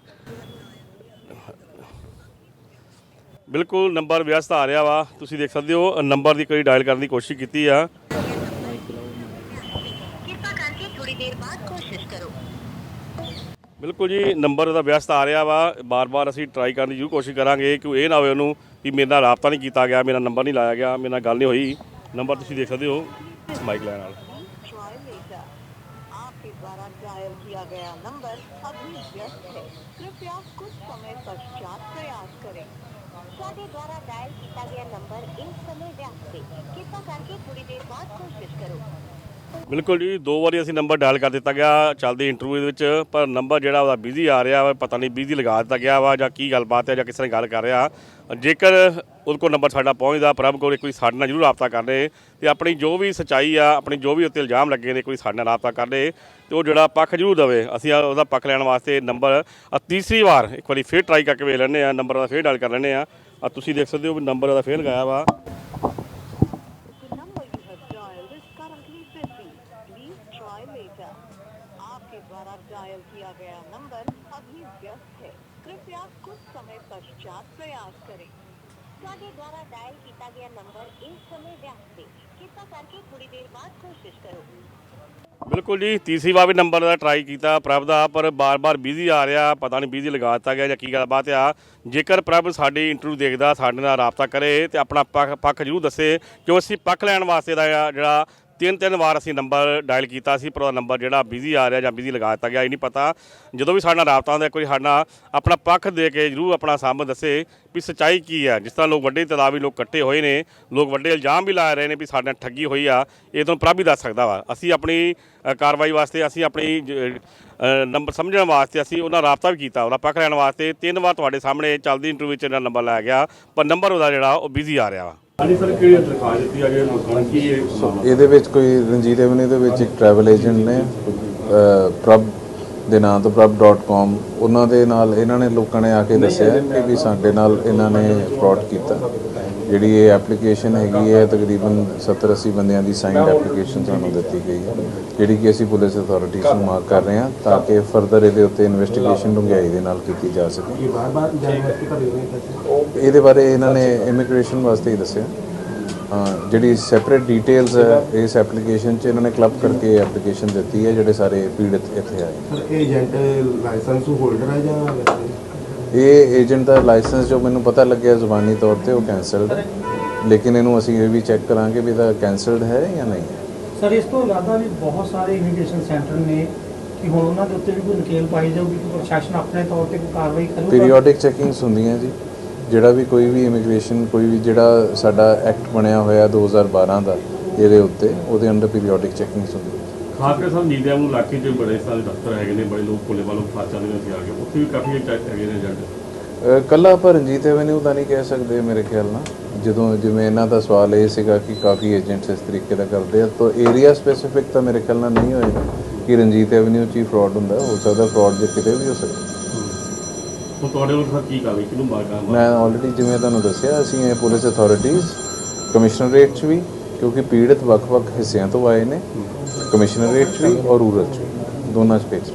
ਬਿਲਕੁਲ ਨੰਬਰ ਵਿਅਸਤ ਆ ਰਿਹਾ ਵਾ। ਤੁਸੀਂ ਦੇਖ ਸਕਦੇ ਹੋ, ਨੰਬਰ ਦੀ ਕਈ ਡਾਇਲ ਕਰਨ ਦੀ ਕੋਸ਼ਿਸ਼ ਕੀਤੀ ਆ। ਬਿਲਕੁਲ ਜੀ, ਨੰਬਰ ਦਾ ਵਿਅਸਤ ਆ ਰਿਹਾ ਵਾ। ਬਾਰ-ਬਾਰ ਅਸੀਂ ਟਰਾਈ ਕਰਨ ਦੀ ਜ਼ਰੂਰ ਕੋਸ਼ਿਸ਼ ਕਰਾਂਗੇ ਕਿ ਇਹ ਨਾ ਹੋਵੇ ਉਹਨੂੰ ਕਿ ਮੇਰੇ ਨਾਲ ਰਾਬਤਾ ਨਹੀਂ ਕੀਤਾ ਗਿਆ, ਮੇਰਾ ਨੰਬਰ ਨਹੀਂ ਲਾਇਆ ਗਿਆ, ਮੇਰੇ ਨਾਲ ਗੱਲ ਨਹੀਂ ਹੋਈ। ਨੰਬਰ ਤੁਸੀਂ ਦੇਖ ਸਕਦੇ ਹੋ ਮਾਈਕ ਲੈਣ ਨਾਲ। ਬਿਲਕੁਲ ਜੀ, ਦੋ ਵਾਰੀ ਅਸੀਂ ਨੰਬਰ ਡਾਇਲ ਕਰ ਦਿੱਤਾ ਗਿਆ ਚੱਲਦੀ ਇੰਟਰਵਿਊ ਦੇ ਵਿੱਚ, ਪਰ ਨੰਬਰ ਜਿਹੜਾ ਉਹਦਾ ਬਿਜ਼ੀ ਆ ਰਿਹਾ ਵਾ, ਪਤਾ ਨਹੀਂ ਬਿਜ਼ੀ ਲਗਾ ਦਿੱਤਾ ਗਿਆ ਵਾ ਜਾਂ ਕੀ ਗੱਲਬਾਤ ਹੈ ਜਾਂ ਕਿਸੇ ਨੇ ਗੱਲ ਕਰ ਰਿਹਾ। ਜੇਕਰ ਉਹਦੇ ਕੋਲ ਨੰਬਰ ਸਾਡਾ ਪਹੁੰਚਦਾ, ਪ੍ਰਭ ਕੋਲ ਇੱਕ ਵਾਰੀ ਸਾਡੇ ਨਾਲ ਜ਼ਰੂਰ ਰਾਬਤਾ ਕਰ ਲੈ ਤੇ ਆਪਣੀ ਜੋ ਵੀ ਸਚਾਈ ਆ, ਆਪਣੀ ਜੋ ਵੀ ਉੱਤੇ ਇਲਜ਼ਾਮ ਲੱਗੇ ਨੇ ਕੋਈ ਸਾਡੇ ਨਾਲ ਰਾਬਤਾ ਕਰ ਲੈ ਤੇ ਉਹ ਜਿਹੜਾ ਪੱਖ ਜ਼ਰੂਰ ਦੇਵੇ। ਅਸੀਂ ਉਹਦਾ ਪੱਖ ਲੈਣ ਵਾਸਤੇ ਨੰਬਰ ਤੀਸਰੀ ਵਾਰ ਇੱਕ ਵਾਰੀ ਫੇਰ ਟਰਾਈ ਕਰਕੇ ਵੇਖ ਲੈਂਦੇ ਆ ਨੰਬਰ ਦਾ ਫੇਰ ਡਾਇਲ ਕਰ ਲੈਂਦੇ ਆ। ਆ ਤੁਸੀਂ ਦੇਖ ਸਕਦੇ ਹੋ ਵੀ ਨੰਬਰ ਦਾ ਫੇਰ ਲਗਾਇਆ ਵਾ। ਡਾਇਲ ਕੀਤਾ ਗਿਆ ਨੰਬਰ ਇਸ ਸਮੇਂ ਵਿਅਸਤ ਹੈ ਕਿਰਪਾ ਕਰਕੇ ਥੋੜੀ ਦੇਰ ਬਾਅਦ ਕੋਸ਼ਿਸ਼ ਕਰੋ। ਬਿਲਕੁਲ ਜੀ, ਤੀਸਰੀ ਵਾਰ ਵੀ ਨੰਬਰ ਦਾ ਟਰਾਈ ਕੀਤਾ ਪ੍ਰਭ ਦਾ, ਪਰ ਬਾਰ-ਬਾਰ ਬਿਜ਼ੀ ਆ ਰਿਹਾ, ਪਤਾ ਨਹੀਂ ਬਿਜ਼ੀ ਲਗਾ ਦਿੱਤਾ ਗਿਆ ਜਾਂ ਕੀ ਗੱਲਬਾਤ ਆ। ਜੇਕਰ ਪ੍ਰਭ ਸਾਡੀ ਇੰਟਰਵਿਊ ਦੇਖਦਾ, ਸਾਡੇ ਨਾਲ ਰਾਬਤਾ ਕਰੇ ਤੇ ਆਪਣਾ ਪੱਖ ਪੱਖ ਜ਼ਰੂਰ ਦੱਸੇ ਕਿਉਂ ਅਸੀਂ ਪੱਖ ਲੈਣ ਵਾਸਤੇ ਦਾ ਜਿਹੜਾ ਤਿੰਨ ਤਿੰਨ ਵਾਰ ਅਸੀਂ ਨੰਬਰ ਡਾਇਲ ਕੀਤਾ ਸੀ, ਪਰ ਉਹਦਾ ਨੰਬਰ ਜਿਹੜਾ ਬਿਜ਼ੀ ਆ ਰਿਹਾ ਜਾਂ ਬਿਜ਼ੀ ਲਗਾ ਦਿੱਤਾ ਗਿਆ, ਇਹ ਨਹੀਂ ਪਤਾ। ਜਦੋਂ ਵੀ ਸਾਡੇ ਨਾਲ ਰਾਬਤਾ ਹੁੰਦਾ, ਕੋਈ ਸਾਡੇ ਨਾਲ ਆਪਣਾ ਪੱਖ ਦੇ ਕੇ ਜਰੂਰ ਆਪਣਾ ਸਾਹਮਣੇ ਦੱਸੇ ਵੀ ਸੱਚਾਈ ਕੀ ਹੈ ਜਿਸ ਤਰ੍ਹਾਂ ਲੋਕ ਵੱਡੇ ਤਦਾਵੀ ਲੋਕ ਇਕੱਠੇ ਹੋਏ ਨੇ, ਲੋਕ ਵੱਡੇ ਇਲਜ਼ਾਮ ਵੀ ਲਾ ਰਹੇ ਨੇ ਵੀ ਸਾਡੇ ਨਾਲ ਠੱਗੀ ਹੋਈ ਆ, ਇਹ ਤੁਹਾਨੂੰ ਪ੍ਰਭ ਹੀ ਦੱਸ ਸਕਦਾ ਵਾ। ਅਸੀਂ ਆਪਣੀ ਕਾਰਵਾਈ ਵਾਸਤੇ, ਅਸੀਂ ਆਪਣੀ ਜ- ਨੰਬਰ ਸਮਝਣ ਵਾਸਤੇ ਅਸੀਂ ਉਹਨਾਂ ਨਾਲ ਰਾਬਤਾ ਵੀ ਕੀਤਾ, ਉਹਦਾ ਪੱਖ ਲੈਣ ਵਾਸਤੇ ਤਿੰਨ ਵਾਰ ਤੁਹਾਡੇ ਸਾਹਮਣੇ ਚੱਲਦੀ ਇੰਟਰਵਿਊ 'ਚ ਇਹਨਾਂ ਨੰਬਰ ਲਾਇਆ ਗਿਆ, ਪਰ ਨੰਬਰ ਉਹਦਾ ਜਿਹੜਾ, ਉਹ ਬਿਜ਼ੀ ਆ ਰਿਹਾ ਵਾ। ਹਾਂਜੀ ਸਰ ਕਿਹੜੀ ਦਰਖਾਸਤ ਦਿੱਤੀ ਆ ਜਿਹੜੇ ਲੋਕਾਂ ਨੂੰ ਕੀ ਇਹਦੇ ਵਿੱਚ ਕੋਈ ਰਣਜੀਤ ਐਵਨਿਊ ਦੇ ਵਿੱਚ ਇੱਕ ਟਰੈਵਲ ਏਜੰਟ ਨੇ ਪ੍ਰਭ ਦੇ ਨਾਂ ਤੋਂ ਪ੍ਰਭ.com ਉਹਨਾਂ ਦੇ ਨਾਲ ਇਹਨਾਂ ਨੇ ਲੋਕਾਂ ਨੇ ਆ ਕੇ ਦੱਸਿਆ ਕਿ ਵੀ ਸਾਡੇ ਨਾਲ ਇਹਨਾਂ ਨੇ ਫਰਾਡ ਕੀਤਾ। ਜਿਹੜੀ ਇਹ ਐਪਲੀਕੇਸ਼ਨ ਹੈਗੀ ਹੈ ਤਕਰੀਬਨ 70 80 ਬੰਦਿਆਂ ਦੀ ਸਾਈਨਡ ਐਪਲੀਕੇਸ਼ਨ ਸਾਨੂੰ ਦਿੱਤੀ ਗਈ ਹੈ ਜਿਹੜੀ ਕਿ ਅਸੀਂ ਪੁਲਿਸ ਅਥਾਰਟੀਜ਼ ਨੂੰ ਮਾਰਕ ਕਰ ਰਹੇ ਹਾਂ ਤਾਂ ਕਿ ਫਰਦਰ ਇਹਦੇ ਉੱਤੇ ਇਨਵੈਸਟੀਗੇਸ਼ਨ ਡੂੰਘਾਈ ਦੇ ਨਾਲ ਕੀਤੀ ਜਾ ਸਕੇ। ਇਹਦੇ ਬਾਰੇ ਇਹਨਾਂ ਨੇ ਇਮੀਗ੍ਰੇਸ਼ਨ ਵਾਸਤੇ ਹੀ ਦੱਸਿਆ। ਜਿਹੜੀ ਸੈਪਰੇਟ ਡਿਟੇਲਸ ਹੈ ਇਸ ਐਪਲੀਕੇਸ਼ਨ 'ਚ ਇਹਨਾਂ ਨੇ ਕਲੱਬ ਕਰਕੇ ਐਪਲੀਕੇਸ਼ਨ ਦਿੱਤੀ ਹੈ ਜਿਹੜੇ ਸਾਰੇ ਪੀੜਤ ਇੱਥੇ ਆਏ। ਏਜੰਟ ਲਾਇਸੈਂਸ ਹੋਲਡਰ ਹੈ ਜਾਂ ਇਹ ਏਜੰਟ ਦਾ ਲਾਇਸੈਂਸ ਜੋ ਮੈਨੂੰ ਪਤਾ ਲੱਗਿਆ ਜ਼ੁਬਾਨੀ ਤੌਰ ਤੇ ਉਹ ਕੈਂਸਲਡ ਹੈ। ਲੇਕਿਨ ਇਹਨੂੰ ਅਸੀਂ ਇਹ ਵੀ ਚੈੱਕ ਕਰਾਂਗੇ ਵੀ ਇਹਦਾ ਕੈਂਸਲਡ ਹੈ ਜਾਂ ਨਹੀਂ ਹੈ। ਸਰ ਇਸ ਤੋਂ ਇਲਾਵਾ ਵੀ ਬਹੁਤ ਸਾਰੇ ਇਮੀਗ੍ਰੇਸ਼ਨ ਸੈਂਟਰ ਨੇ ਕਿ ਹੁਣ ਉਹਨਾਂ ਦੇ ਉੱਤੇ ਵੀ ਕੋਈ ਨਕੇਲ ਪਾਈ ਜਾਊਗੀ ਕਿ ਪ੍ਰਸ਼ਾਸਨ ਆਪਣੇ ਤੌਰ ਤੇ ਕੋਈ ਕਾਰਵਾਈ ਕਰੂਗਾ। ਪੀਰੀਓਡਿਕ ਚੈਕਿੰਗਸ ਹੁੰਦੀਆਂ ਜੀ। ਜਿਹੜਾ ਵੀ ਕੋਈ ਵੀ ਇਮੀਗ੍ਰੇਸ਼ਨ ਕੋਈ ਵੀ ਜਿਹੜਾ ਸਾਡਾ ਐਕਟ ਬਣਿਆ ਹੋਇਆ 2012 ਦਾ ਇਹਦੇ ਉੱਤੇ ਉਹਦੇ ਅੰਡਰ ਪੀਰੀਓਡਿਕ ਚੈਕਿੰਗਸ ਹੁੰਦੀਆਂ। ਖਾਸ ਕਰਕੇ ਸਭ ਨੀਂਦਿਆਂ ਨੂੰ ਇਲਾਕੇ 'ਚ ਬੜੇ ਸਾਰੇ ਦਫ਼ਤਰ ਹੈਗੇ ਨੇ ਬੜੇ ਲੋਕ ਕੋਲੇ ਵਾਲੋਂ ਫਸ ਜਾਂਦੇ ਨੇ ਆ ਕੇ ਉੱਥੇ ਵੀ ਕਾਫੀ ਚੈੱਕ ਹੈਗੇ ਨੇ ਏਜੰਟ ਕੱਲਾ ਪਰ ਰਣਜੀਤ ਐਵਨਿਊ ਤਾਂ ਨਹੀਂ ਕਹਿ ਸਕਦੇ ਮੇਰੇ ਖਿਆਲ ਨਾਲ। ਜਦੋਂ ਜਿਵੇਂ ਇਹਨਾਂ ਦਾ ਸਵਾਲ ਇਹ ਸੀਗਾ ਕਿ ਕਾਫੀ ਏਜੰਟਸ ਇਸ ਤਰੀਕੇ ਦਾ ਕਰਦੇ ਆ ਤਾਂ ਏਰੀਆ ਸਪੈਸੀਫਿਕ ਤਾਂ ਮੇਰੇ ਖਿਆਲ ਨਾਲ ਨਹੀਂ ਹੋਏਗਾ ਕਿ ਰਣਜੀਤ ਐਵਨਿਊ 'ਚ ਹੀ ਫਰਾਡ ਹੁੰਦਾ ਹੋ ਸਕਦਾ ਫਰਾਡ ਜੇ ਕਿਤੇ ਵੀ ਹੋ ਸਕਦਾ ਹੁਣ ਤੁਹਾਡੇ ਸਰ ਕੀ ਕਾਰਵਾਈ ਕਿਹਨੂੰ ਮਾਰਗਾ ਮੈਂ ਆਲਰੇਡੀ ਜਿਵੇਂ ਤੁਹਾਨੂੰ ਦੱਸਿਆ ਅਸੀਂ ਇਹ ਪੁਲਿਸ ਅਥਾਰਟੀਜ਼ ਕਮਿਸ਼ਨਰੇਟ 'ਚ ਵੀ ਕਿਉਂਕਿ ਪੀੜਤ ਵੱਖ-ਵੱਖ ਹਿੱਸਿਆਂ ਤੋਂ ਆਏ ਨੇ। ਕਮਿਸ਼ਨਰੇਟ 'ਚ ਵੀ ਔਰ ਰੂਰਲ 'ਚ ਵੀ ਦੋਨਾਂ 'ਚ ਭੇਜ